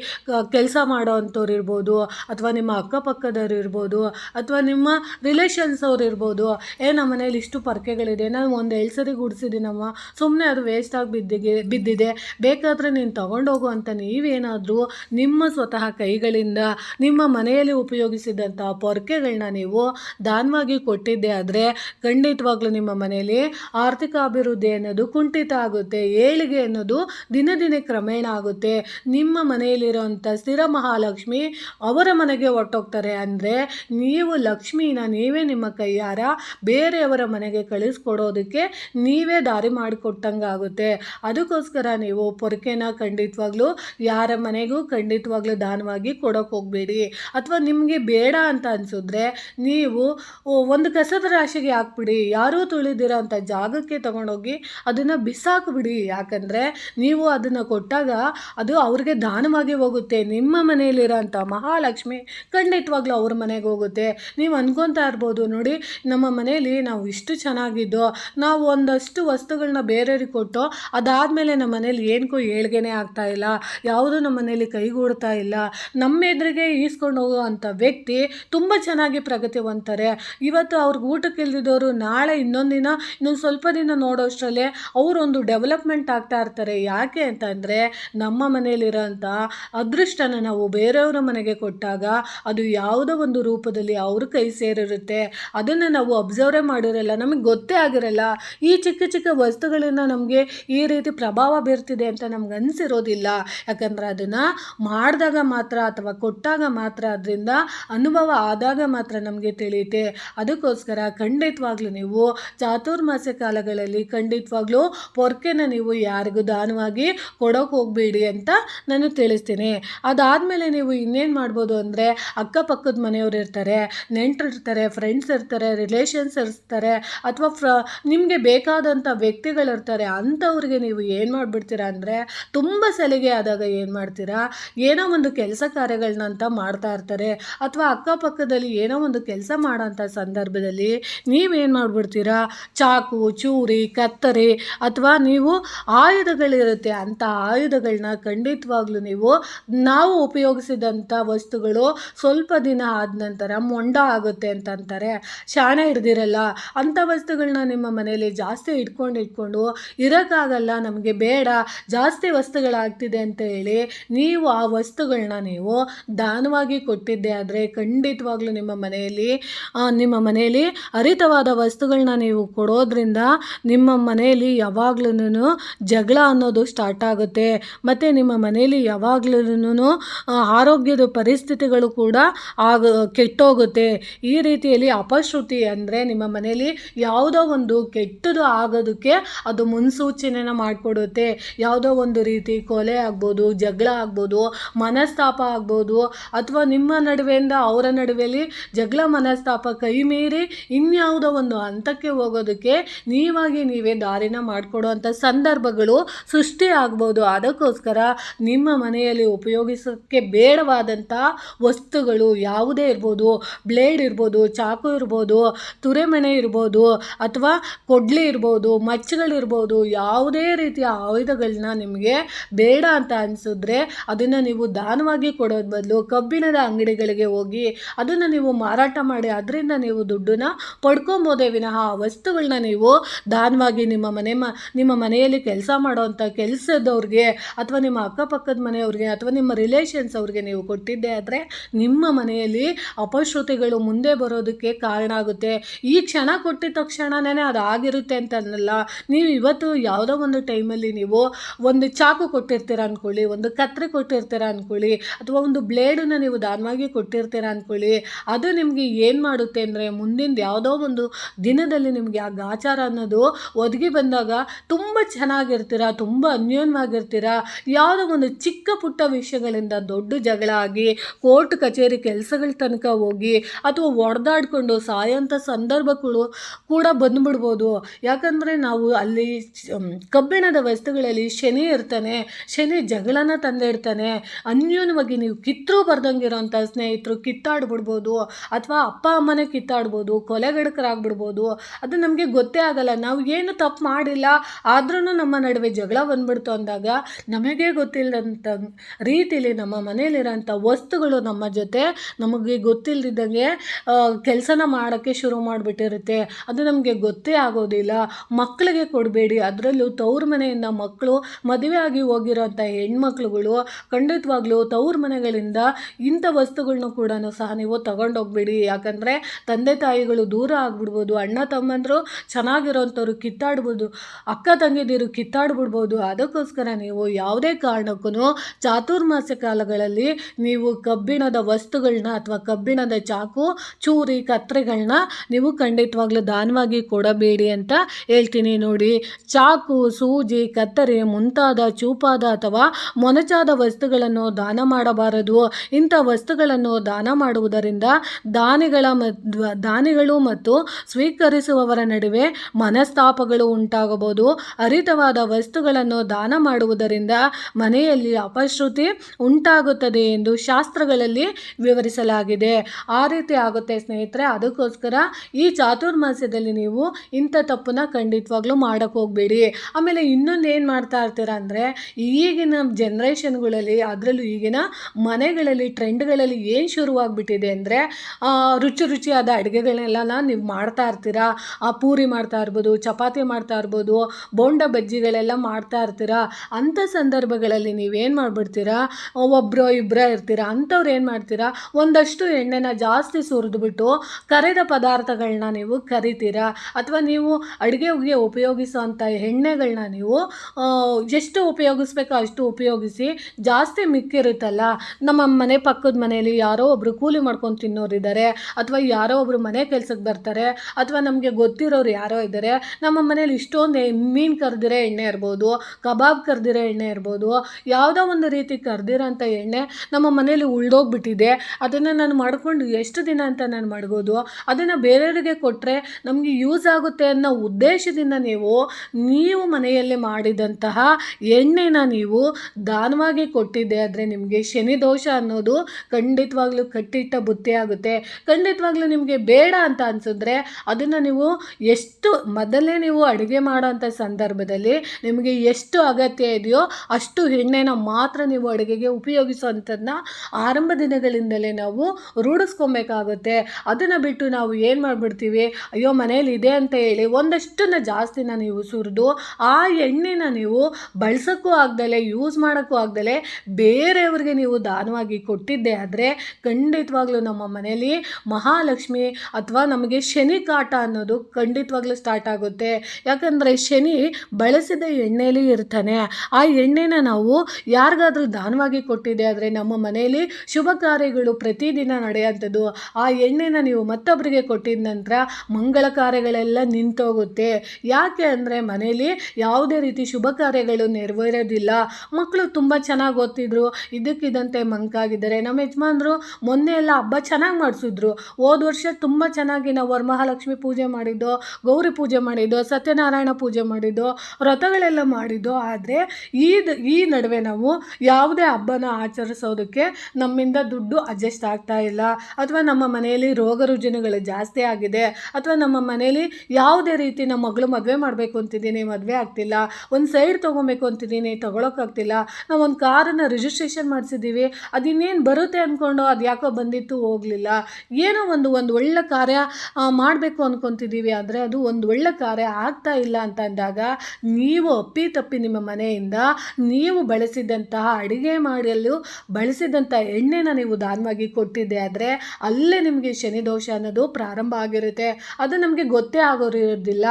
ಕೆಲಸ ಮಾಡೋ ಅಂಥವ್ರು ಇರ್ಬೋದು, ಅಥವಾ ನಿಮ್ಮ ಅಕ್ಕಪಕ್ಕದವ್ರು ಇರ್ಬೋದು, ಅಥವಾ ನಿಮ್ಮ ರಿಲೇಷನ್ಸ್ ಅವ್ರು ಇರ್ಬೋದು, ಏ, ನಮ್ಮ ಮನೇಲಿ ಇಷ್ಟು ಪೊರ್ಕೆಗಳಿದೆ ನಾನು ಒಂದು ಎರಡು ಸರಿ ಗುಡಿಸಿದ್ದೀನಮ್ಮ. ಸುಮ್ಮನೆ ಅದು ವೇಸ್ಟಾಗಿ ಬಿದ್ದಿಗೆ, ಬಿದ್ದಿದೆ. ಬೇಕಾದರೆ ನೀನು ತಗೊಂಡೋಗು ಅಂತ ನೀವೇನಾದರೂ ನಿಮ್ಮ ಸ್ವತಃ ಕೈಗಳಿಂದ, ನಿಮ್ಮ ಮನೆಯಲ್ಲಿ ಉಪಯೋಗಿಸಿದಂಥ ಪೊರಕೆಗಳನ್ನ ನೀವು ದಾನವಾಗಿ ಕೊಟ್ಟಿದ್ದೆ ಆದರೆ ಖಂಡಿತವಾಗ್ಲೂ ನಿಮ್ಮ ಮನೆಯಲ್ಲಿ ಆರ್ಥಿಕ ಅಭಿವೃದ್ಧಿ ಅನ್ನೋದು ಕುಂಠಿತ ಆಗುತ್ತೆ, ಏಳಿಗೆ ಅನ್ನೋದು ದಿನ ದಿನ ಕ್ರಮೇಣ ಆಗುತ್ತೆ. ನಿಮ್ಮ ಮನೆಯಲ್ಲಿರೋಂಥ ಸ್ಥಿರ ಮಹಾಲಕ್ಷ್ಮಿ ಅವರ ಮನೆಗೆ ಹೊರ್ಟೋಗ್ತಾರೆ ಅಂದರೆ ನೀವು ಲಕ್ಷ್ಮಿನ ನೀವೇ ನಿಮ್ಮ ಕೈಯಾರ ಬೇರೆಯವರ ಮನೆಗೆ ಕಳಿಸ್ಕೊಡೋದಕ್ಕೆ ನೀವೇ ದಾರಿ ಮಾಡಿಕೊಟ್ಟಂಗೆ ಆಗುತ್ತೆ. ಅದಕ್ಕೋಸ್ಕರ ನೀವು ಪೊರಕೆನ ಖಂಡಿತವಾಗ್ಲೂ ಯಾರ ಮನೆಗೂ ಖಂಡಿತವಾಗ್ಲೂ ದಾನವಾಗಿ ಕೊಡೋಕೆ ಹೋಗಬೇಡಿ. ಅಥವಾ ನಿಮಗೆ ಬೇಡ ಅಂತ ಅನಿಸಿದ್ರೆ ನೀವು ಒಂದು ಕಸದ ರಾಶಿಗೆ ಹಾಕ್ಬಿಡಿ. ಯಾರೂ ತುಳಿದಿರೋ ಅಂಥ ಜಾಗಕ್ಕೆ ತಗೊಂಡೋಗಿ ಅದನ್ನು ಬಿಸಾಕ್ಬಿಡಿ. ಯಾಕಂದರೆ ನೀವು ಅದನ್ನು ಕೊಟ್ಟಾಗ ಅದು ಅವ್ರಿಗೆ ದಾನವಾಗಿ ಹೋಗುತ್ತೆ. ನಿಮ್ಮ ಮನೆಯಲ್ಲಿರೋಂಥ ಮಹಾಲಕ್ಷ್ಮಿ ಖಂಡಿತವಾಗ್ಲೂ ಅವ್ರ ಮನೆಗೆ ಹೋಗುತ್ತೆ. ನೀವು ಅನ್ಕೊತಾ ಇರ್ಬೋದು, ನೋಡಿ, ನಮ್ಮ ಮನೆಯಲ್ಲಿ ನಾವು ಇಷ್ಟು ಚೆನ್ನಾಗಿದ್ದೋ ನಾವು ಒಂದಷ್ಟು ವಸ್ತುಗಳನ್ನ ಬೇರೆಯವ್ರಿಗೆ ಕೊಟ್ಟು ಅದಾದಮೇಲೆ ನಮ್ಮ ಮನೇಲಿ ಏನಕ್ಕೂ ಏಳ್ಗೆನೆ ಆಗ್ತಾ ಇಲ್ಲ, ಯಾವುದೂ ನಮ್ಮ ಮನೇಲಿ ಕೈಗೂಡ್ತಾ ಇಲ್ಲ, ನಮ್ಮ ಎದುರಿಗೆ ಈಸ್ಕೊಂಡು ಹೋಗುವಂಥ ವ್ಯಕ್ತಿ ತುಂಬ ಚೆನ್ನಾಗಿ ಪ್ರಗತಿ ಹೊಂತಾರೆ ಇವತ್ತು ಅವ್ರಿಗೆ ಊಟಕ್ಕೆ ಇಲ್ದಿದ್ದವರು ನಾಳೆ ಇನ್ನೊಂದು ದಿನ, ಇನ್ನೊಂದು ಸ್ವಲ್ಪ ದಿನ ನೋಡೋಷ್ಟರಲ್ಲೇ ಅವರೊಂದು ಡೆವಲಪ್ಮೆಂಟ್ ಆಗ್ತಾ ಇರ್ತಾರೆ. ಯಾಕೆ ಅಂತಂದರೆ ನಮ್ಮ ಮನೆಯಲ್ಲಿರೋಂಥ ಅದೃಷ್ಟನ ನಾವು ಬೇರೆಯವರ ಮನೆಗೆ ಕೊಟ್ಟಾಗ ಅದು ಯಾವುದೋ ಒಂದು ರೂಪದಲ್ಲಿ ಅವ್ರ ಕೈ ಸೇರಿರುತ್ತೆ. ಅದನ್ನು ನಾವು ಅಬ್ಸರ್ವೇ ಮಾಡಿರಲ್ಲ ನಮಗೆ ಗೊತ್ತೇ ಆಗಿರಲ್ಲ. ಈ ಚಿಕ್ಕ ಚಿಕ್ಕ ವಸ್ತುಗಳಿಂದ ನಮಗೆ ಈ ರೀತಿ ಪ್ರಭಾವ ಬೀರ್ತಿದೆ ಅಂತ ನಮ್ಗೆ ಅನಿಸಿರೋದಿಲ್ಲ. ಯಾಕಂದ್ರೆ ಅದನ್ನು ಮಾಡಿದಾಗ ಮಾತ್ರ ಅಥವಾ ಕೊಟ್ಟಾಗ ಮಾತ್ರ ಅದರಿಂದ ಅನುಭವ ಆದಾಗ ಮಾತ್ರ ನಮಗೆ ತಿಳಿಯುತ್ತೆ. ಅದಕ್ಕೋಸ್ಕರ ಖಂಡಿತವಾಗ್ಲೂ ನೀವು ಚಾತುರ್ಮಾಸ್ಯ ಕಾಲಗಳಲ್ಲಿ ಖಂಡಿತವಾಗ್ಲೂ ಪೊರ್ಕೆನ ನೀವು ಯಾರಿಗೂ ದಾನವಾಗಿ ಕೊಡೋಕೆ ಹೋಗಬೇಡಿ ಅಂತ ನಾನು ತಿಳಿಸ್ತೀನಿ. ಅದಾದಮೇಲೆ ನೀವು ಇನ್ನೇನು ಮಾಡ್ಬೋದು ಅಂದರೆ ಅಕ್ಕಪಕ್ಕದ ಮನೆಯವರು ಇರ್ತಾರೆ, ನೆಂಟರು ಇರ್ತಾರೆ ಫ್ರೆಂಡ್ಸ್ ಇರ್ತಾರೆ ರಿಲೇಷನ್ಸ್ ಇರ್ತಾರೆ, ಅಥವಾ ಫ್ರ ನಿಮಗೆ ಬೇಕಾದಂಥ ವ್ಯಕ್ತಿಗಳಿರ್ತಾರೆ, ಅಂಥವ್ರಿಗೆ ನೀವು ಏನು ಮಾಡಿಬಿಡ್ತೀರಾ ಅಂದರೆ ತುಂಬ ಸಲಿಗೆ ಆದಾಗ ಏನು ಮಾಡ್ತೀರಾ? ಏನೋ ಒಂದು ಕೆಲಸ ಕಾರ್ಯಗಳನ್ನಂತ ಮಾಡ್ತಾ ಇರ್ತಾರೆ. ಅಥವಾ ಅಕ್ಕಪಕ್ಕದಲ್ಲಿ ಏನೋ ಒಂದು ಕೆಲಸ ಮಾಡೋಂಥ ಸಂದರ್ಭದಲ್ಲಿ ನೀವೇನು ಮಾಡಿಬಿಡ್ತೀರಾ? ಚಾಕು, ಚೂರಿ, ಕತ್ತರಿ ಅಥವಾ ನೀವು ಆಯುಧಗಳಿರುತ್ತೆ, ಅಂಥ ಆಯುಧಗಳನ್ನ ಖಂಡಿತವಾಗ್ಲೂ ನೀವು ನಾವು ಉಪಯೋಗಿಸಿದಂಥ ವಸ್ತುಗಳು ಸ್ವಲ್ಪ ದಿನ ಆದ ನಂತರ ಮೊಂಡ ಆಗುತ್ತೆ ಅಂತ ಅಂತಾರೆ ಶಾಣೆ ಹಿಡ್ದಿರಲ್ಲ, ಅಂಥ ವಸ್ತುಗಳನ್ನ ನಿಮ್ಮ ಮನೆಯಲ್ಲಿ ಜಾಸ್ತಿ ಇಟ್ಕೊಂಡು ಇಟ್ಕೊಂಡು ಇರೋಕ್ಕಾಗಲ್ಲ, ನಮಗೆ ಬೇಡ, ಜಾಸ್ತಿ ವಸ್ತುಗಳಾಗ್ತಿದೆ ಅಂತ ಹೇಳಿ ನೀವು ಆ ವಸ್ತುಗಳನ್ನ ನೀವು ದಾನವಾಗಿ ಕೊಟ್ಟಿದ್ದೆ ಆದರೆ ಖಂಡಿತವಾಗ್ಲೂ ನಿಮ್ಮ ಮನೆಯಲ್ಲಿ ನಿಮ್ಮ ಮನೆಯಲ್ಲಿ ಹರಿತವಾದ ವಸ್ತುಗಳನ್ನ ನೀವು ಕೊಡೋದ್ರಿಂದ ನಿಮ್ಮ ಮನೆಯಲ್ಲಿ ಯಾವಾಗ್ಲೂ ಜಗಳ ಅನ್ನೋದು ಸ್ಟಾರ್ಟ್ ಆಗುತ್ತೆ. ಮತ್ತು ನಿಮ್ಮ ಮನೆಯಲ್ಲಿ ಯಾವಾಗ್ಲೂ ಆರೋಗ್ಯದ ಪರಿಸ್ಥಿತಿಗಳು ಕೂಡ ಆಗ, ಕೆಟ್ಟೋಗುತ್ತೆ. ಈ ರೀತಿಯಲ್ಲಿ ಅಪಶ್ರುತಿ ಅಂದರೆ ನಿಮ್ಮ ಮನೆಯಲ್ಲಿ ಯಾವುದೋ ಒಂದು ಕೆಟ್ಟದು ಆಗೋದಕ್ಕೆ ಅದು ಮುನ್ಸೂಚನೆನ ಮಾಡಿಕೊಡುತ್ತೆ. ಯಾವುದೋ ಒಂದು ರೀತಿ ಕೊಲೆ ಆಗ್ಬೋದು, ಜಗಳ ಆಗ್ಬೋದು, ಮನಸ್ತಾಪ ಆಗ್ಬೋದು, ಅಥವಾ ನಿಮ್ಮ ನಡುವೆಯಿಂದ ಅವರ ನಡುವೆಯಲ್ಲಿ ಜಗಳ ಮನಸ್ತಾಪ ಕೈ ಮೀರಿ ಇನ್ಯಾವುದೋ ಒಂದು ಹಂತಕ್ಕೆ ಹೋಗೋದಕ್ಕೆ ನೀವಾಗಿ ನೀವೇ ದಾರಿನ ಮಾಡಿಕೊಡುವಂಥ ಸಂದರ್ಭಗಳು ಸೃಷ್ಟಿ ಆಗ್ಬೋದು. ಅದಕ್ಕೋಸ್ಕರ ನಿಮ್ಮ ಮನೆಯಲ್ಲಿ ಉಪಯೋಗಿಸೋಕ್ಕೆ ಬೇಡವಾದಂಥ ವಸ್ತುಗಳು ಯಾವುದೇ ಇರ್ಬೋದು. ಬ್ಲೇಡ್ ಇರ್ಬೋದು, ಚಾಕು ಇರ್ಬೋದು, ತುರೆಮಣೆ ಇರ್ಬೋದು ಅಥವಾ ಕೊಡ್ಲಿ ಇರ್ಬೋದು ಮಚ್ಚಗಳಿರ್ಬೋದು ಯಾವುದೇ ರೀತಿಯ ಆಯುಧಗಳನ್ನ ನಿಮಗೆ ಬೇಡ ಅಂತ ಅನಿಸಿದ್ರೆ ಅದನ್ನು ನೀವು ದಾನವಾಗಿ ಕೊಡೋದು ಬದಲು ಕಬ್ಬಿಣದ ಅಂಗಡಿಗಳಿಗೆ ಹೋಗಿ ಅದನ್ನು ನೀವು ಮಾರಾಟ ಮಾಡಿ ಅದರಿಂದ ನೀವು ದುಡ್ಡನ್ನು ಪಡ್ಕೊಬೋದೇ ವಿನಃ ಆ ವಸ್ತುಗಳನ್ನ ನೀವು ದಾನವಾಗಿ ನಿಮ್ಮ ಮನೆ ನಿಮ್ಮ ಮನೆಯಲ್ಲಿ ಕೆಲಸ ಮಾಡೋವಂಥ ಕೆಲಸದವ್ರಿಗೆ ಅಥವಾ ನಿಮ್ಮ ಅಕ್ಕಪಕ್ಕದ ಮನೆಯವ್ರಿಗೆ ಅಥವಾ ನಿಮ್ಮ ರಿಲೇಷನ್ಸ್ ಅವ್ರಿಗೆ ನೀವು ಕೊಟ್ಟಿದ್ದೆ ಆದರೆ ನಿಮ್ಮ ಮನೆಯಲ್ಲಿ ಅಪಶ್ರುತಿಗಳು ಮುಂದೆ ಬರೋದಕ್ಕೆ ಕಾರಣ ಆಗುತ್ತೆ. ಈ ಕ್ಷಣ ಕೊಟ್ಟಿದ ತಕ್ಷಣನೇ ಅದು ಆಗಿರುತ್ತೆ ಅಂತ ಅನ್ನಲ್ಲ ನೀವು ಇವತ್ತು ಯಾವುದೋ ಒಂದು ಟೈಮಲ್ಲಿ ನೀವು ಒಂದು ಚಾಕು ಕೊಟ್ಟಿರ್ತೀರ ಅಂದ್ಕೊಳ್ಳಿ, ಒಂದು ಕತ್ರಿ ಕೊಟ್ಟಿರ್ತೀರ ಅಂದ್ಕೊಳ್ಳಿ, ಅಥವಾ ಒಂದು ಬ್ಲೇಡನ್ನು ನೀವು ದಾನವಾಗಿ ಕೊಟ್ಟಿರ್ತೀರ ಅಂದ್ಕೊಳ್ಳಿ, ಅದು ನಿಮಗೆ ಏನು ಮಾಡುತ್ತೆ ಅಂದರೆ ಮುಂದಿನ ಯಾವುದೋ ಒಂದು ದಿನದಲ್ಲಿ ನಿಮಗೆ ಆ ಗಾಚಾರ ಅನ್ನೋದು ಒದಗಿ ಬಂದಾಗ ತುಂಬ ಚೆನ್ನಾಗಿರ್ತೀರ, ತುಂಬ ಅನ್ಯೋನ್ಯವಾಗಿರ್ತೀರ, ಯಾವುದೋ ಒಂದು ಚಿಕ್ಕ ಪುಟ್ಟ ವಿಷಯಗಳಿಂದ ದೊಡ್ಡ ಜಗಳ ಆಗಿ, ಕೋರ್ಟ್ ಕಚೇರಿ ಕೆಲಸಗಳ ತನಕ ಹೋಗಿ, ಅಥವಾ ಒಡೆದಾಡ್ಕೊಂಡು ಸಾಯೋಂಥ ಸಂದರ್ಭಗಳು ಕೂಡ ಬಂದು ಬಂದ್ಬಿಡ್ಬೋದು ಯಾಕಂದರೆ ನಾವು ಅಲ್ಲಿ ಕಬ್ಬಿಣದ ವಸ್ತುಗಳಲ್ಲಿ ಶನಿ ಇರ್ತಾನೆ, ಶನಿ ಜಗಳನ ತಂದೆ ಇರ್ತಾನೆ. ಅನ್ಯೋನ್ಯವಾಗಿ ನೀವು ಕಿತ್ತರೂ ಬರ್ದಂಗಿರೋಂಥ ಸ್ನೇಹಿತರು ಕಿತ್ತಾಡ್ಬಿಡ್ಬೋದು, ಅಥವಾ ಅಪ್ಪ ಅಮ್ಮನೇ ಕಿತ್ತಾಡ್ಬೋದು, ಕೊಲೆಗಡಕರಾಗ್ಬಿಡ್ಬೋದು. ಅದು ನಮಗೆ ಗೊತ್ತೇ ಆಗಲ್ಲ. ನಾವು ಏನು ತಪ್ಪು ಮಾಡಿಲ್ಲ ಆದ್ರೂ ನಮ್ಮ ನಡುವೆ ಜಗಳ ಬಂದ್ಬಿಡ್ತು ಅಂದಾಗ ನಮಗೆ ಗೊತ್ತಿಲ್ಲದಂಥ ರೀತಿಲಿ ನಮ್ಮ ಮನೇಲಿರೋಂಥ ವಸ್ತುಗಳು ನಮ್ಮ ಜೊತೆ ನಮಗೆ ಗೊತ್ತಿಲ್ಲದಿದ್ದಂಗೆ ಕೆಲಸನ ಮಾಡೋಕ್ಕೆ ಶುರು ಮಾಡಿಬಿಟ್ಟಿರುತ್ತೆ. ಅದು ನಮಗೆ ಗೊತ್ತೇ ಆಗೋದಿಲ್ಲ. ಮಕ್ಕಳಿಗೆ ಕೊಡಬೇಡಿ. ಅದರಲ್ಲೂ ತವ್ರ ಮನೆಯಿಂದ ಮಕ್ಕಳು ಮದುವೆ ಆಗಿ ಹೋಗಿರೋಂಥ ಹೆಣ್ಮಕ್ಳುಗಳು ಖಂಡಿತವಾಗ್ಲೂ ತವ್ರ ಮನೆಗಳಿಂದ ಇಂಥ ವಸ್ತುಗಳನ್ನು ಕೂಡ ಸಹ ನೀವು ತಗೊಂಡೋಗ್ಬೇಡಿ. ಯಾಕಂದರೆ ತಂದೆ ತಾಯಿಗಳು ದೂರ ಆಗ್ಬಿಡ್ಬೋದು, ಅಣ್ಣ ತಮ್ಮಂದರು ಚೆನ್ನಾಗಿರೋಂಥವ್ರು ಕಿತ್ತಾಡ್ಬೋದು, ಅಕ್ಕ ತಂಗಿದಿರು ಕಿತ್ತಾಡ್ಬಿಡ್ಬೋದು. ಅದಕ್ಕೋಸ್ಕರ ನೀವು ಯಾವುದೇ ಕಾರಣಕ್ಕೂ ಚಾತುರ್ಮಾಸ ಕಾಲಗಳಲ್ಲಿ ನೀವು ಕಬ್ಬಿಣದ ವಸ್ತುಗಳನ್ನ ಅಥವಾ ಕಬ್ಬಿಣದ ಚಾಕು, ಚೂರಿ ಕತ್ರೆಗಳನ್ನ ನೀವು ಖಂಡಿತವಾಗ್ಲೂ ದಾನವಾಗಿ ಕೊಡಬೇಡಿ ಅಂತ ಹೇಳ್ತೀನಿ ನೋಡಿ. ಚಾಕು, ಸೂಜಿ, ಕತ್ತರಿ, ಮುಂತಾದ ಚೂಪಾದ ಅಥವಾ ಮೊನಚಾದ ವಸ್ತುಗಳನ್ನು ದಾನ ಮಾಡಬಾರದು. ಇಂಥ ವಸ್ತುಗಳನ್ನು ದಾನ ಮಾಡುವುದರಿಂದ ದಾನಿಗಳ ದಾನಿಗಳು ಮತ್ತು ಸ್ವೀಕರಿಸುವವರ ನಡುವೆ ಮನಸ್ತಾಪಗಳು ಉಂಟಾಗಬಹುದು. ಹರಿತವಾದ ವಸ್ತುಗಳನ್ನು ದಾನ ಮಾಡುವುದರಿಂದ ಮನೆಯಲ್ಲಿ ಅಪಶ್ರುತಿ ಉಂಟಾಗುತ್ತದೆ ಎಂದು ಶಾಸ್ತ್ರಗಳಲ್ಲಿ ವಿವರಿಸಲಾಗಿದೆ. ಆ ರೀತಿ ಆಗುತ್ತೆ ಸ್ನೇಹಿತರೆ. ಅದಕ್ಕೋಸ್ಕರ ಈ ಚಾತುರ್ಮಾಸ್ಯದಲ್ಲಿ ನೀವು ಇಂಥ ತಪ್ಪನ್ನ ಖಂಡಿತವಾಗ್ಲೂ ಮಾಡೋಕ್ಕೆ ಹೋಗಬೇಡಿ. ಆಮೇಲೆ ಇನ್ನೊಂದು ಏನು ಮಾಡ್ತಾ ಇರ್ತೀರ ಅಂದರೆ, ಈಗಿನ ಜನ್ರೇಷನ್ಗಳಲ್ಲಿ ಅದರಲ್ಲೂ ಈಗಿನ ಮನೆಗಳಲ್ಲಿ ಟ್ರೆಂಡ್ಗಳಲ್ಲಿ ಏನು ಶುರುವಾಗ್ಬಿಟ್ಟಿದೆ ಅಂದರೆ ರುಚಿ ರುಚಿಯಾದ ಅಡುಗೆಗಳನ್ನೆಲ್ಲ ನೀವು ಮಾಡ್ತಾ ಇರ್ತೀರಾ? ಆ, ಪೂರಿ ಮಾಡ್ತಾ ಇರ್ಬೋದು, ಚಪಾತಿ ಮಾಡ್ತಾ ಇರ್ಬೋದು, ಬೋಂಡ ಬಜ್ಜಿಗಳೆಲ್ಲ ಮಾಡ್ತಾ ಇರ್ತೀರಾ? ಅಂಥ ಸಂದರ್ಭಗಳಲ್ಲಿ ನೀವೇನು ಮಾಡಿಬಿಡ್ತೀರಾ? ಒಬ್ಬರು ಇಬ್ಬರೋ ಇರ್ತೀರಾ? ಅಂಥವ್ರು ಏನು ಮಾಡ್ತೀರಾ? ಒಂದಷ್ಟು ಎಣ್ಣೆನ ಜಾಸ್ತಿ ಸುರಿದುಬಿಟ್ಟು ಕರೆದ ಪದಾರ್ಥಗಳನ್ನ ನೀವು ಕರಿತೀರಾ? ಅಥವಾ ನೀವು ಅಡುಗೆಗೆ ಉಪಯೋಗಿಸುವಂಥ ಎಣ್ಣೆಗಳನ್ನ ನೀವು ಎಷ್ಟು ಉಪಯೋಗಿಸ್ಬೇಕೋ ಅಷ್ಟು ಉಪಯೋಗಿಸಿ ಜಾಸ್ತಿ ಮಿಕ್ಕಿರುತ್ತಲ್ಲ, ನಮ್ಮ ಮನೆ ಪಕ್ಕದ ಮನೆಯಲ್ಲಿ ಯಾರೋ ಒಬ್ಬರು ಕೂಲಿ ಮಾಡ್ಕೊಂಡು ತಿನ್ನೋರಿದ್ದಾರೆ ಅಥವಾ ಯಾರೋ ಒಬ್ಬರು ಮನೆ ಕೆಲಸಕ್ಕೆ ಬರ್ತಾರೆ, ಅಥವಾ ನಮಗೆ ಗೊತ್ತಿರೋರು ಯಾರೋ ಇದ್ದಾರೆ, ನಮ್ಮ ಮನೇಲಿ ಇಷ್ಟೊಂದು ಮೀನು ಕರೆದಿರೋ ಎಣ್ಣೆ ಇರ್ಬೋದು, ಕಬಾಬ್ ಕರೆದಿರೋ ಎಣ್ಣೆ ಇರ್ಬೋದು, ಯಾವುದೋ ಒಂದು ರೀತಿ ಕರೆದಿರೋಂಥ ಎಣ್ಣೆ ನಮ್ಮ ಮನೇಲಿ ಉಳ್ದೋಗ್ಬಿಟ್ಟಿದೆ, ಅದನ್ನು ನಾನು ಮಾಡ್ಕೊಂಡು ಎಷ್ಟು ದಿನ ಅಂತ ನಾನು ಮಾಡ್ಬೋದು, ಅದನ್ನು ಬೇರೆಯವರಿಗೆ ಕೊಟ್ಟರೆ ನಮಗೆ ಯೂಸ್ ಆಗುತ್ತೆ ಅನ್ನೋ ಉದ್ದೇಶದಿಂದ ನೀವು ನೀವು ಮನೆಯಲ್ಲಿ ಮಾಡಿದಂತಹ ಎಣ್ಣೆನ ನೀವು ದಾನವಾಗಿ ಕೊಟ್ಟಿದ್ದೆ, ಆದರೆ ನಿಮಗೆ ಶನಿ ದೋಷ ಅನ್ನೋದು ಖಂಡಿತವಾಗ್ಲೂ ಕಟ್ಟಿಟ್ಟ ಬುತ್ತಿ ಆಗುತ್ತೆ. ಖಂಡಿತವಾಗ್ಲೂ ನಿಮಗೆ ಬೇಡ ಅಂತ ಅನಿಸಿದ್ರೆ ಅದನ್ನು ನೀವು ಎಷ್ಟು ಮೊದಲೇ ನೀವು ಅಡುಗೆ ಮಾಡೋಂಥ ಸಂದರ್ಭದಲ್ಲಿ ನಿಮಗೆ ಎಷ್ಟು ಅಗತ್ಯ ಇದೆಯೋ ಅಷ್ಟು ಎಣ್ಣೆನ ಮಾತ್ರ ನೀವು ಅಡುಗೆಗೆ ಉಪಯೋಗಿಸುವಂಥದ್ದನ್ನ ಆರಂಭ ದಿನಗಳಿಂದಲೇ ನಾವು ರೂಢಿಸ್ಕೊಬೇಕಾಗುತ್ತೆ. ಅದನ್ನು ಬಿಟ್ಟು ನಾವು ಏನು ಮಾಡಿಬಿಡ್ತೀವಿ? ಅಯ್ಯೋ ಮನೇಲಿ ಇದೆ ಅಂತ ಹೇಳಿ ಒಂದಷ್ಟನ್ನು ಜಾಸ್ತಿನ ನೀವು ಸುರಿದು ಆ ಎಣ್ಣೆನ ನೀವು ಬಳಸೋಕ್ಕೂ ಆಗ್ದಲೆ ಯೂಸ್ ಮಾಡೋಕ್ಕೂ ಆಗ್ದಲೆ ಬೇರೆಯವ್ರಿಗೆ ನೀವು ದಾನವಾಗಿ ಕೊಟ್ಟಿದ್ದೆ ಆದರೆ ಖಂಡಿತವಾಗ್ಲೂ ನಮ್ಮ ಮನೆಯಲ್ಲಿ ಮಹಾಲಕ್ಷ್ಮಿ ಅಥವಾ ನಮಗೆ ಶನಿ ಕಾಟ ಅನ್ನೋದು ಖಂಡಿತವಾಗ್ಲೂ ಸ್ಟಾರ್ಟ್ ಆಗುತ್ತೆ. ಯಾಕಂದರೆ ಶನಿ ಬಳಸಿದ ಎಣ್ಣೆಯಲ್ಲಿ ಇರ್ತಾನೆ. ಆ ಎಣ್ಣೆನ ನಾವು ಯಾರಿಗಾದರೂ ದಾನವಾಗಿ ಕೊಟ್ಟಿದ್ದೆ ಆದರೆ ನಮ್ಮ ಮನೆಯಲ್ಲಿ ಶುಭ ಕಾರ್ಯಗಳು ಪ್ರತಿದಿನ ನಡೆಯುವಂಥದ್ದು ಆ ಎಣ್ಣೆನ ನೀವು ಮತ್ತೊಬ್ಬರಿಗೆ ಕೊಟ್ಟಿದ ನಂತರ ಮಂಗಳ ಕಾರ್ಯಗಳೆಲ್ಲ ನಿಂತೋಗುತ್ತೆ. ಯಾಕೆ ಅಂದರೆ ಮನೇಲಿ ಯಾವುದೇ ರೀತಿ ಶುಭ ಕಾರ್ಯಗಳು ನೆರವೇರೋದಿಲ್ಲ. ಮಕ್ಕಳು ತುಂಬ ಚೆನ್ನಾಗಿ ಓದ್ತಿದ್ರು, ಇದಕ್ಕಿದಂತೆ ಮಂಕಾಗಿದ್ದಾರೆ. ನಮ್ಮ ಯಜಮಾನರು ಮೊನ್ನೆ ಎಲ್ಲ ಹಬ್ಬ ಚೆನ್ನಾಗಿ ಮಾಡಿಸಿದ್ರು. ಹೋದ ವರ್ಷ ತುಂಬ ಚೆನ್ನಾಗಿ ನಾವು ವರಮಹಾಲಕ್ಷ್ಮಿ ಪೂಜೆ ಮಾಡಿದ್ದು, ಗೌರಿ ಪೂಜೆ ಮಾಡಿದ್ದು, ಸತ್ಯನಾರಾಯಣ ಪೂಜೆ ಮಾಡಿದ್ದು, ವ್ರತಗಳೆಲ್ಲ ಮಾಡಿದ್ದು. ಆದರೆ ಈ ಈ ನಡುವೆ ನಾವು ಯಾವುದೇ ಹಬ್ಬನ ಆಚರಿಸೋದಕ್ಕೆ ನಮ್ಮಿಂದ ದುಡ್ಡು ಅಡ್ಜಸ್ಟ್ ಆಗ್ತಾ ಇಲ್ಲ. ಅಥವಾ ನಮ್ಮ ಮನೆಯಲ್ಲಿ ರೋಗ ರುಜಿನಗಳು ಜಾಸ್ತಿ ಆಗಿದೆ. ಅಥವಾ ನಮ್ಮ ಮನೆಯಲ್ಲಿ ಯಾವುದೇ ರೀತಿ ನಮ್ಮ ಮಗಳು ಮದುವೆ ಮಾಡಬೇಕು ಅಂತಿದ್ದೀನಿ, ಮದುವೆ ಆಗ್ತಿಲ್ಲ, ಒಂದು ಸೈಡ್ ತೊಗೊಬೇಕು ಅಂತಿದ್ದೀನಿ ತೊಗೊಳಕ್ಕಾಗ್ತಿಲ್ಲ ನಾವು ಒಂದು ಕಾರನ್ನು ರಿಜಿಸ್ಟ್ರೇಷನ್ ಮಾಡಿಸಿದ್ದೀವಿ ಅದಿನ್ನೇನು ಬರುತ್ತೆ ಅಂದ್ಕೊಂಡು ಅದು ಯಾಕೋ ಬಂದಿತ್ತು ಹೋಗಲಿಲ್ಲ. ಏನೋ ಒಂದು ಒಂದು ಒಳ್ಳೆ ಕಾರ್ಯ ಮಾಡಬೇಕು ಅಂದ್ಕೊತಿದ್ದೀವಿ ಆದರೆ ಅದು ಒಂದು ಒಳ್ಳೆ ಕಾರ್ಯ ಆಗ್ತಾ ಇಲ್ಲ ಅಂತ ಅಂದಾಗ ನೀವು ಅಪ್ಪಿ ತಪ್ಪಿ ನಿಮ್ಮ ಮನೆಯಿಂದ ನೀವು ಬಳಸಿದಂತಹ ಅಡುಗೆ ಮಾಡಲು ಬಳಸಿದಂಥ ಎಣ್ಣೆನ ನೀವು ದಾನವಾಗಿ ಕೊಟ್ಟಿದ್ದೆ ಆದರೆ ಅಲ್ಲೇ ನಿಮಗೆ ಶನಿ ದೋಷ ಅನ್ನೋದು ಪ್ರಾರಂಭ ಆಗಿರುತ್ತೆ. ಅದು ನಮಗೆ ಗೊತ್ತೇ. ಆಗೋರಿರೋದಿಲ್ಲ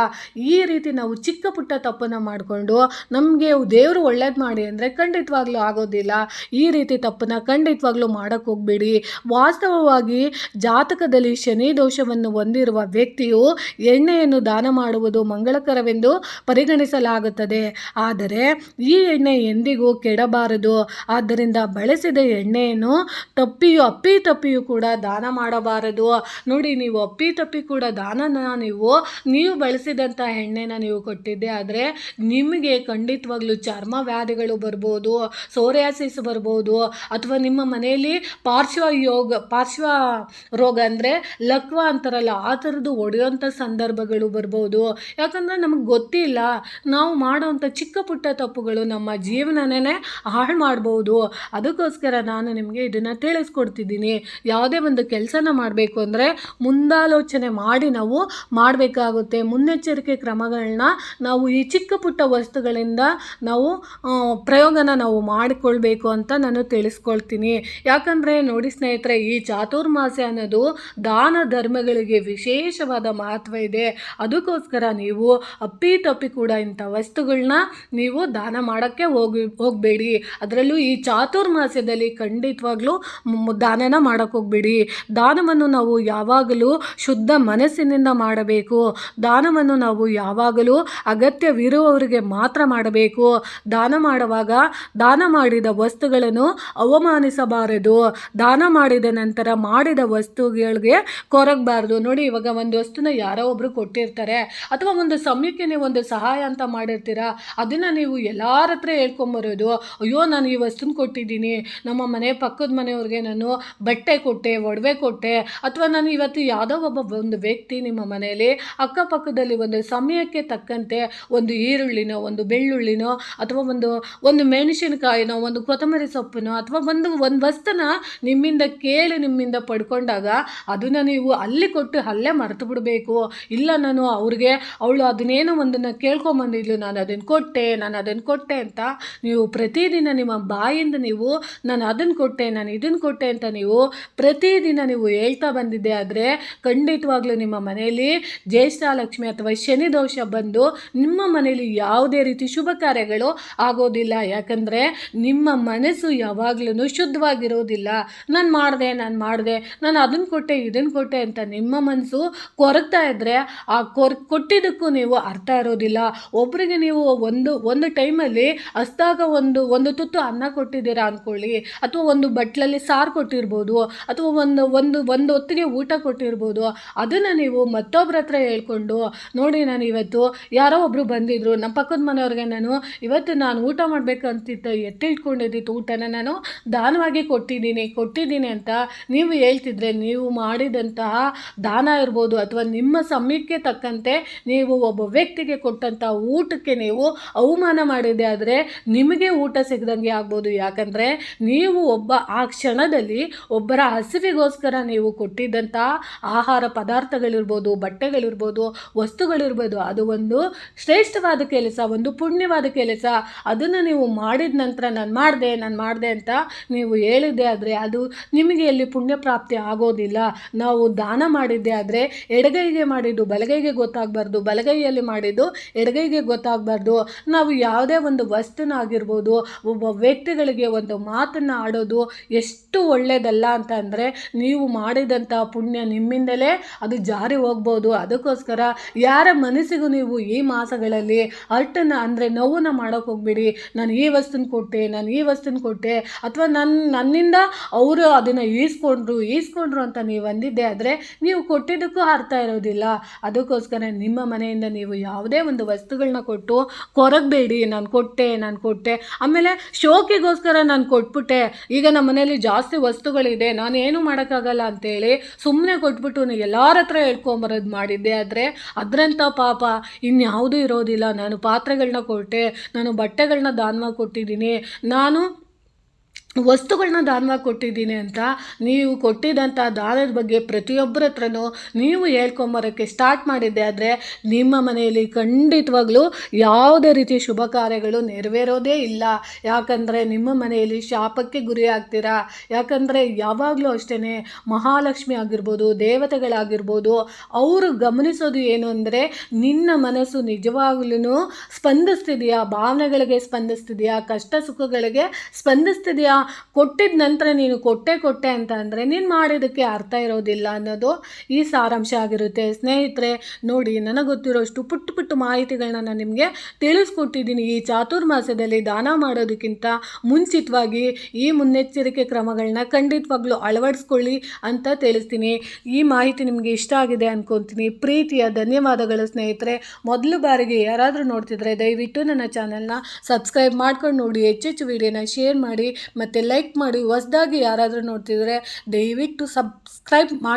ಈ ರೀತಿ ನಾವು ಚಿಕ್ಕ ಪುಟ್ಟ ತಪ್ಪನ್ನು ಮಾಡಿಕೊಂಡು ನಮಗೆ ದೇವರು ಒಳ್ಳೇದು ಮಾಡಿ ಅಂದರೆ ಖಂಡಿತವಾಗ್ಲೂ ಆಗೋದಿಲ್ಲ. ಈ ರೀತಿ ತಪ್ಪನ್ನು ಖಂಡಿತವಾಗ್ಲೂ ಮಾಡೋಕ್ಕೆ ಹೋಗಬೇಡಿ. ವಾಸ್ತವವಾಗಿ ಜಾತಕದಲ್ಲಿ ಶನಿ ದೋಷವನ್ನು ಹೊಂದಿರುವ ವ್ಯಕ್ತಿಯು ಎಣ್ಣೆಯನ್ನು ದಾನ ಮಾಡುವುದು ಮಂಗಳಕರವೆಂದು ಪರಿಗಣಿಸಲಾಗುತ್ತದೆ. ಆದರೆ ಈ ಎಣ್ಣೆ ಎಂದಿಗೂ ಕೆಡಬಾರದು. ಆದ್ದರಿಂದ ಬಳಸಿದ ಎಣ್ಣೆಯನ್ನು ತಪ್ಪಿಯು ಅಪ್ಪಿ ತಪ್ಪಿಯು ಕೂಡ ದಾನ ಮಾಡಬಾರದು. ನೋಡಿ, ನೀವು ಅಪ್ಪಿ ತಪ್ಪಿ ಕೂಡ ದಾನನ ನೀವು ನೀವು ಬಳಸಿದಂಥ ಎಣ್ಣೆನ ನೀವು ಕೊಟ್ಟಿದ್ದೆ. ಆದರೆ ನಿಮಗೆ ಖಂಡಿತವಾಗ್ಲೂ ಚರ್ಮ ವ್ಯಾಧಿಗಳು ಬರ್ಬೋದು, ಸೋರಿಯಾಸಿಸ್ ಬರ್ಬೋದು, ಅಥವಾ ನಿಮ್ಮ ಮನೆಯಲ್ಲಿ ಪಾರ್ಶ್ವ ಯೋಗ, ಪಾರ್ಶ್ವ ರೋಗ ಅಂದರೆ ಲಕ್ವ ಅಂತಾರಲ್ಲ, ಆ ಥರದ್ದು ಒಡೆಯೋಂಥ ಸಂದರ್ಭಗಳು ಬರ್ಬೋದು. ಯಾಕಂದರೆ ನಮಗೆ ಗೊತ್ತಿಲ್ಲ, ನಾವು ಮಾಡೋವಂಥ ಚಿಕ್ಕ ಪುಟ್ಟ ತಪ್ಪುಗಳು ನಮ್ಮ ಜೀವನನೇ ಹಾಳು ಮಾಡ್ಬೋದು. ಅದಕ್ಕೋಸ್ಕರ ನಾನು ನಿಮಗೆ ಇದನ್ನು ತಿಳಿಸ್ಕೊಡ್ತಿದ್ದೀನಿ. ಯಾವುದೇ ಒಂದು ಕೆಲಸನ ಮಾಡಬೇಕು ಅಂದರೆ ಮುಂದಾಲೋಚನೆ ಮಾಡಿ ನಾವು ಮಾಡಬೇಕಾಗುತ್ತೆ. ಮುನ್ನೆಚ್ಚರಿಕೆ ಕ್ರಮಗಳನ್ನ ನಾವು ಈ ಚಿಕ್ಕ ಪುಟ್ಟ ವಸ್ತುಗಳಿಂದ ನಾವು ಪ್ರಯೋಗನ ನಾವು ಮಾಡಿಕೊಳ್ಬೇಕು ಅಂತ ನಾನು ತಿಳಿಸ್ಕೊಳ್ತೀನಿ. ಯಾಕಂದರೆ ನೋಡಿ ಸ್ನೇಹಿತರೆ, ಈ ಚಾತುರ್ಮಾಸ್ಯ ಅನ್ನೋದು ದಾನ ಧರ್ಮಗಳಿಗೆ ವಿಶೇಷವಾದ ಮಹತ್ವ ಇದೆ. ಅದಕ್ಕೋಸ್ಕರ ನೀವು ಅಪ್ಪಿ ತಪ್ಪಿ ಕೂಡ ಇಂಥ ವಸ್ತುಗಳನ್ನ ನೀವು ದಾನ ಮಾಡೋಕ್ಕೆ ಹೋಗಿ, ಹೋಗಬೇಡಿ. ಅದರಲ್ಲೂ ಈ ಚಾತುರ್ಮಾಸದಲ್ಲಿ ಖಂಡಿತವಾಗ್ಲೂ ದಾನನ ಮಾಡೋಕ್ಕೆ ಹೋಗಬೇಡಿ. ದಾನವನ್ನು ನಾವು ಯಾವಾಗಲೂ ಶುದ್ಧ ಮನಸ್ಸಿನಿಂದ ಮಾಡಬೇಕು. ದಾನವನ್ನು ನಾವು ಯಾವಾಗಲೂ ಅಗತ್ಯವಿರುವವರಿಗೆ ಮಾತ್ರ ಮಾಡಬೇಕು. ದಾನ ಮಾಡುವಾಗ ದಾನ ಮಾಡಿದ ವಸ್ತುಗಳನ್ನು ಅವಮಾನಿಸಬಾರದು. ದಾನ ಮಾಡಿದ ನಂತರ ಮಾಡಿದ ವಸ್ತುಗಳಿಗೆ ಕೊರಗಬಾರ್ದು. ನೋಡಿ, ಇವಾಗ ಒಂದು ವಸ್ತುನ ಯಾರೋ ಒಬ್ಬರು ಕೊಟ್ಟಿರ್ತಾರೆ. ಅಥವಾ ಒಂದು ಸಮಯಕ್ಕೆ ನೀವು ಒಂದು ಸಹಾಯ ಅಂತ ಮಾಡಿರ್ತೀರಾ, ಅದನ್ನು ನೀವು ಎಲ್ಲರ ಹತ್ರ ಹೇಳ್ಕೊಂಬರೋದು. ಅಯ್ಯೋ, ನಾನು ಈ ವಸ್ತುನ ಕೊಟ್ಟಿದ್ದೀನಿ. ನಮ್ಮ ಮನೆ ಪಕ್ಕದ ಮನೆಯವ್ರಿಗೆ ನಾನು ಬಟ್ಟೆ ಕೊಟ್ಟೆ, ಒಡವೆ ಕೊಟ್ಟೆ, ಅಥವಾ ನಾನು ಇವತ್ತು ಯಾವುದೋ ಒಬ್ಬ ಒಂದು ವ್ಯಕ್ತಿ ನಿಮ್ಮ ಮನೆಯಲ್ಲಿ ಅಕ್ಕಪಕ್ಕದಲ್ಲಿ ಒಂದು ಸಮಯಕ್ಕೆ ತಕ್ಕಂತೆ ಒಂದು ಈರುಳ್ಳಿನೋ, ಒಂದು ಬೆಳ್ಳುಳ್ಳಿನೋ, ಅಥವಾ ಒಂದು ಒಂದು ಮೆಣಸಿನಕಾಯಿನೋ, ಒಂದು ಕೊತ್ತಂಬರಿ ಸೊಪ್ಪನೋ, ಅಥವಾ ಒಂದು ಒಂದು ವಸ್ತುನ ನಿಮ್ಮಿಂದ ಕೇಳಿ ನಿಮ್ಮಿಂದ ಪಡ್ಕೊಂಡಾಗ ಅದನ್ನು ನೀವು ಅಲ್ಲಿ ಕೊಟ್ಟು ಅಲ್ಲೇ ಮರೆತು ಬಿಡಬೇಕು. ಇಲ್ಲ ನಾನು ಅವ್ರಿಗೆ, ಅವಳು ಅದನ್ನೇನೋ ಒಂದನ್ನು ಕೇಳ್ಕೊಂಬಂದಿದ್ಲು, ನಾನು ಅದನ್ನು ಕೊಟ್ಟೆ, ನಾನು ಅದನ್ನು ಕೊಟ್ಟೆ ಅಂತ ನೀವು ಪ್ರತಿದಿನ ನಿಮ್ಮ ಬಾಯಿಂದ ನೀವು, ನಾನು ಅದನ್ನು ಕೊಟ್ಟೆ, ನಾನು ಇದನ್ನು ಕೊಟ್ಟೆ ಅಂತ ನೀವು ಪ್ರತಿದಿನ ನೀವು ಹೇಳ್ತಾ ಬಂದಿದ್ದೆ ಆದರೆ ಖಂಡಿತವಾಗ್ಲೂ ನಿಮ್ಮ ಮನೆಯಲ್ಲಿ ಜ್ಯೇಷ್ಠಲಕ್ಷ್ಮಿ ಅಥವಾ ಶನಿ ದೋಷ ಬಂದು ನಿಮ್ಮ ಮನೆಯಲ್ಲಿ ಯಾವುದೇ ರೀತಿ ಶುಭ ಕಾರ್ಯಗಳು ಆಗೋದಿಲ್ಲ. ಯಾಕಂದರೆ ನಿಮ್ಮ ಮನಸ್ಸು ಯಾವಾಗಲೂ ಶುದ್ಧವಾಗಿರೋದಿಲ್ಲ. ನಾನು ಮಾಡಿದೆ ನಾನು ಮಾಡಿದೆ, ನಾನು ಅದನ್ನು ಕೊಟ್ಟೆ ಇದನ್ನು ಕೊಟ್ಟೆ ಅಂತ ನಿಮ್ಮ ಮನಸ್ಸು ಕೊರಗ್ತಾ ಇದ್ದರೆ ಆ ಕೊರ್, ಕೊಟ್ಟಿದ್ದಕ್ಕೂ ನೀವು ಅರ್ಥ ಇರೋದಿಲ್ಲ. ಒಬ್ಬರಿಗೆ ನೀವು ಒಂದು ಒಂದು ಟೈಮಲ್ಲಿ ಅಷ್ಟಾಗ ಒಂದು ಒಂದು ತುತ್ತು ಅನ್ನ ಕೊಟ್ಟಿದ್ದೀರಾ ಅಂದ್ಕೊಳ್ಳಿ ಅಥವಾ ಒಂದು ಬಟ್ಲಲ್ಲಿ ಸಾರು ಕೊಟ್ಟಿರ್ಬೋದು, ಅಥವಾ ಒಂದು ಒಂದು ಒಂದು ಹೊತ್ತಿಗೆ ಊಟ ಕೊಟ್ಟಿರ್ಬೋದು. ಅದನ್ನು ನೀವು ಮತ್ತೊಬ್ಬರ ಹತ್ರ ಹೇಳ್ಕೊಂಡು, ನೋಡಿ ನಾನು ಇವತ್ತು ಯಾರೋ ಒಬ್ಬರು ಬಂದಿದ್ರು ನಮ್ಮ ಪಕ್ಕದ ಮನೆಯವ್ರಿಗೆ ನಾನು ಇವತ್ತು ನಾನು ಊಟ ಮಾಡಬೇಕಂತಿದ್ದ ಎತ್ತಿಟ್ಕೊಂಡಿದ್ದಿತ್ತು ಊಟನ ನಾನು ದಾನವಾಗಿ ಕೊಟ್ಟಿದ್ದೀನಿ ಕೊಟ್ಟಿದ್ದೀನಿ ಅಂತ ನೀವು ಹೇಳ್ತಿದ್ರೆ ನೀವು ಮಾಡಿದಂತಹ ದಾನ ಇರ್ಬೋದು ಅಥವಾ ನಿಮ್ಮ ಸಮಯಕ್ಕೆ ತಕ್ಕಂತೆ ನೀವು ಒಬ್ಬ ವ್ಯಕ್ತಿಗೆ ಕೊಟ್ಟಂಥ ಊಟಕ್ಕೆ ನೀವು ಅವಮಾನ ಮಾಡಿದೆ ಆದರೆ ನಿಮಗೆ ಊಟ ಸಿಗದಂಗೆ ಆಗ್ಬೋದು. ಯಾಕಂದರೆ ನೀವು ಒಬ್ಬ, ಆ ಕ್ಷಣದಲ್ಲಿ ಒಬ್ಬರ ಹಸಿವಿಗೋಸ್ಕರ ನೀವು ಕೊಟ್ಟಿದ್ದಂಥ ಆಹಾರ ಪದಾರ್ಥಗಳಿರ್ಬೋದು ಬಟ್ಟೆಗಳಿರ್ಬೋದು ವಸ್ತುಗಳಿರ್ಬೋದು, ಅದು ಒಂದು ಶ್ರೇಷ್ಠವಾದ ಕೆಲಸ, ಒಂದು ಪುಣ್ಯವಾದ ಕೆಲಸ. ಅದನ್ನು ನೀವು ಮಾಡಿದ ನಂತರ ನಾನು ಮಾಡಿದೆ ನಾನು ಮಾಡಿದೆ ಅಂತ ನೀವು ಹೇಳಿದ್ದೆ ಆದರೆ ಅದು ನಿಮಗೆ ಎಲ್ಲಿ ಪುಣ್ಯ ಪ್ರಾಪ್ತಿ ಆಗೋದಿಲ್ಲ. ನಾವು ದಾನ ಮಾಡಿದ್ದೆ ಆದರೆ ಎಡಗೈಗೆ ಮಾಡಿದ್ದು ಬಲಗೈಗೆ ಗೊತ್ತಾಗಬಾರ್ದು, ಬಲಗೈಯಲ್ಲಿ ಮಾಡಿದ್ದು ಎಡಗೈಗೆ ಗೊತ್ತಾಗಬಾರ್ದು. ನಾವು ಯಾವುದೇ ಒಂದು ವಸ್ತುನ ಆಗಿರ್ಬೋದು ಒಬ್ಬ ವ್ಯಕ್ತಿಗಳಿಗೆ ಒಂದು ಮಾತನ್ನು ಆಡೋದು ಎಷ್ಟು ಒಳ್ಳೆಯದಲ್ಲ ಅಂತ ನೀವು ಮಾಡಿದಂಥ ಪುಣ್ಯ ನಿಮ್ಮಿಂದಲೇ ಅದು ಜಾರಿ ಹೋಗ್ಬೋದು. ಅದಕ್ಕೋಸ್ಕರ ಯಾರ ಮನಸ್ಸಿಗೂ ನೀವು ಈ ಮಾಸಗಳಲ್ಲಿ ಅಟ್ಟನ ಅಂದರೆ ನೋವನ್ನು ಮಾಡೋಕೆ ಹೋಗ್ಬೇಡಿ. ನಾನು ಈ ವಸ್ತುನ ಕೊಟ್ಟೆ, ನಾನು ಈ ವಸ್ತುನ ಕೊಟ್ಟೆ ಅಥವಾ ನನ್ನ ನನ್ನಿಂದ ಅವರು ಅದನ್ನು ಈಸ್ಕೊಂಡ್ರು ಈಸ್ಕೊಂಡ್ರು ಅಂತ ನೀವು ಅಂದಿದ್ದೆ ಆದರೆ ನೀವು ಕೊಟ್ಟಿದ್ದಕ್ಕೂ ಅರ್ಥ ಇರೋದಿಲ್ಲ. ಅದಕ್ಕೋಸ್ಕರ ನಿಮ್ಮ ಮನೆಯಿಂದ ನೀವು ಯಾವುದೇ ಒಂದು ವಸ್ತುಗಳನ್ನ ಕೊಟ್ಟು ಕೊರಗಬೇಡಿ. ನಾನು ಕೊಟ್ಟೆ ನಾನು ಕೊಟ್ಟೆ. ಆಮೇಲೆ ಶೋಕಿಗೋಸ್ಕರ ನಾನು ಕೊಟ್ಬಿಟ್ಟೆ. ಈಗ ನಮ್ಮ ಮನೆಯಲ್ಲಿ ಜಾಸ್ತಿ ವಸ್ತುಗಳಿದೆ. ನಾನು ಏನು ಮಾಡೋಕ್ಕಾಗಲ್ಲ ಅಂತೇಳಿ ಸುಮ್ಮನೆ ಕೊಟ್ಬಿಟ್ಟು ಎಲ್ಲರ ಹತ್ರ ಹೇಳ್ಕೊಂಬರೋದು ಮಾಡಿದ್ದೆ ಆದರೆ ಅದರಂಥ ಪಾಪ ಇನ್ಯಾವುದೂ ಇರೋದಿಲ್ಲ. ನಾನು ಪಾತ್ರೆಗಳನ್ನ ಕೊಟ್ಟೆ ನಾನು ಬಟ್ಟೆಗಳನ್ನ ದಾನವಾಗಿ ಕೊಟ್ಟಿದ್ದೀನಿ. ನಾನು ವಸ್ತುಗಳನ್ನ ದಾನವಾಗಿ ಕೊಟ್ಟಿದ್ದೀನಿ ಅಂತ ನೀವು ಕೊಟ್ಟಿದ್ದಂಥ ದಾನದ ಬಗ್ಗೆ ಪ್ರತಿಯೊಬ್ಬರ ಹತ್ರನೂ ನೀವು ಹೇಳ್ಕೊಂಬರೋಕ್ಕೆ ಸ್ಟಾರ್ಟ್ ಮಾಡಿದ್ದೆ ಆದರೆ ನಿಮ್ಮ ಮನೆಯಲ್ಲಿ ಖಂಡಿತವಾಗ್ಲೂ ಯಾವುದೇ ರೀತಿ ಶುಭ ಕಾರ್ಯಗಳು ನೆರವೇರೋದೇ ಇಲ್ಲ. ಯಾಕಂದರೆ ನಿಮ್ಮ ಮನೆಯಲ್ಲಿ ಶಾಪಕ್ಕೆ ಗುರಿ ಆಗ್ತೀರಾ? ಯಾಕಂದರೆ ಯಾವಾಗಲೂ ಅಷ್ಟೇ ಮಹಾಲಕ್ಷ್ಮಿ ಆಗಿರ್ಬೋದು, ದೇವತೆಗಳಾಗಿರ್ಬೋದು, ಅವರು ಗಮನಿಸೋದು ಏನು ಅಂದರೆ ನಿನ್ನ ಮನಸ್ಸು ನಿಜವಾಗ್ಲೂ ಸ್ಪಂದಿಸ್ತಿದೆಯಾ? ಭಾವನೆಗಳಿಗೆ ಸ್ಪಂದಿಸ್ತಿದೆಯಾ? ಕಷ್ಟ ಸುಖಗಳಿಗೆ ಸ್ಪಂದಿಸ್ತಿದೆಯಾ? ಕೊಟ್ಟಿದ ನಂತರ ನೀನು ಕೊಟ್ಟೆ ಕೊಟ್ಟೆ ಅಂತ ಅಂದರೆ ನೀನು ಮಾಡಿದ್ದಕ್ಕೆ ಅರ್ಥ ಇರೋದಿಲ್ಲ ಅನ್ನೋದು ಈ ಸಾರಾಂಶ ಆಗಿರುತ್ತೆ. ಸ್ನೇಹಿತರೆ, ನೋಡಿ, ನನಗೆ ಗೊತ್ತಿರೋಷ್ಟು ಪುಟ್ಟ ಪುಟ್ಟ ಮಾಹಿತಿಗಳನ್ನ ನಾನು ನಿಮಗೆ ತಿಳಿಸ್ಕೊಟ್ಟಿದ್ದೀನಿ. ಈ ಚಾತುರ್ಮಾಸದಲ್ಲಿ ದಾನ ಮಾಡೋದಕ್ಕಿಂತ ಮುಂಚಿತವಾಗಿ ಈ ಮುನ್ನೆಚ್ಚರಿಕೆ ಕ್ರಮಗಳನ್ನ ಖಂಡಿತವಾಗ್ಲೂ ಅಳವಡಿಸ್ಕೊಳ್ಳಿ ಅಂತ ತಿಳಿಸ್ತೀನಿ. ಈ ಮಾಹಿತಿ ನಿಮಗೆ ಇಷ್ಟ ಆಗಿದೆ ಅಂದ್ಕೊತೀನಿ ಪ್ರೀತಿಯ ಧನ್ಯವಾದಗಳು ಸ್ನೇಹಿತರೆ. ಮೊದಲು ಬಾರಿಗೆ ಯಾರಾದರೂ ನೋಡ್ತಿದ್ರೆ ದಯವಿಟ್ಟು ನನ್ನ ಚಾನೆಲ್ನ ಸಬ್ಸ್ಕ್ರೈಬ್ ಮಾಡ್ಕೊಂಡು ನೋಡಿ. ಹೆಚ್ಚೆಚ್ಚು ವಿಡಿಯೋನ ಶೇರ್ ಮಾಡಿ ಮತ್ತು ಲೈಕ್ ಮಾಡಿ ಹೊಸ್ದಾಗಿ ಯಾರಾದರೂ ನೋಡ್ತಿದ್ರೆ ದಯವಿಟ್ಟು ಸಬ್ಸ್ಕ್ರೈಬ್ ಮಾಡಿ.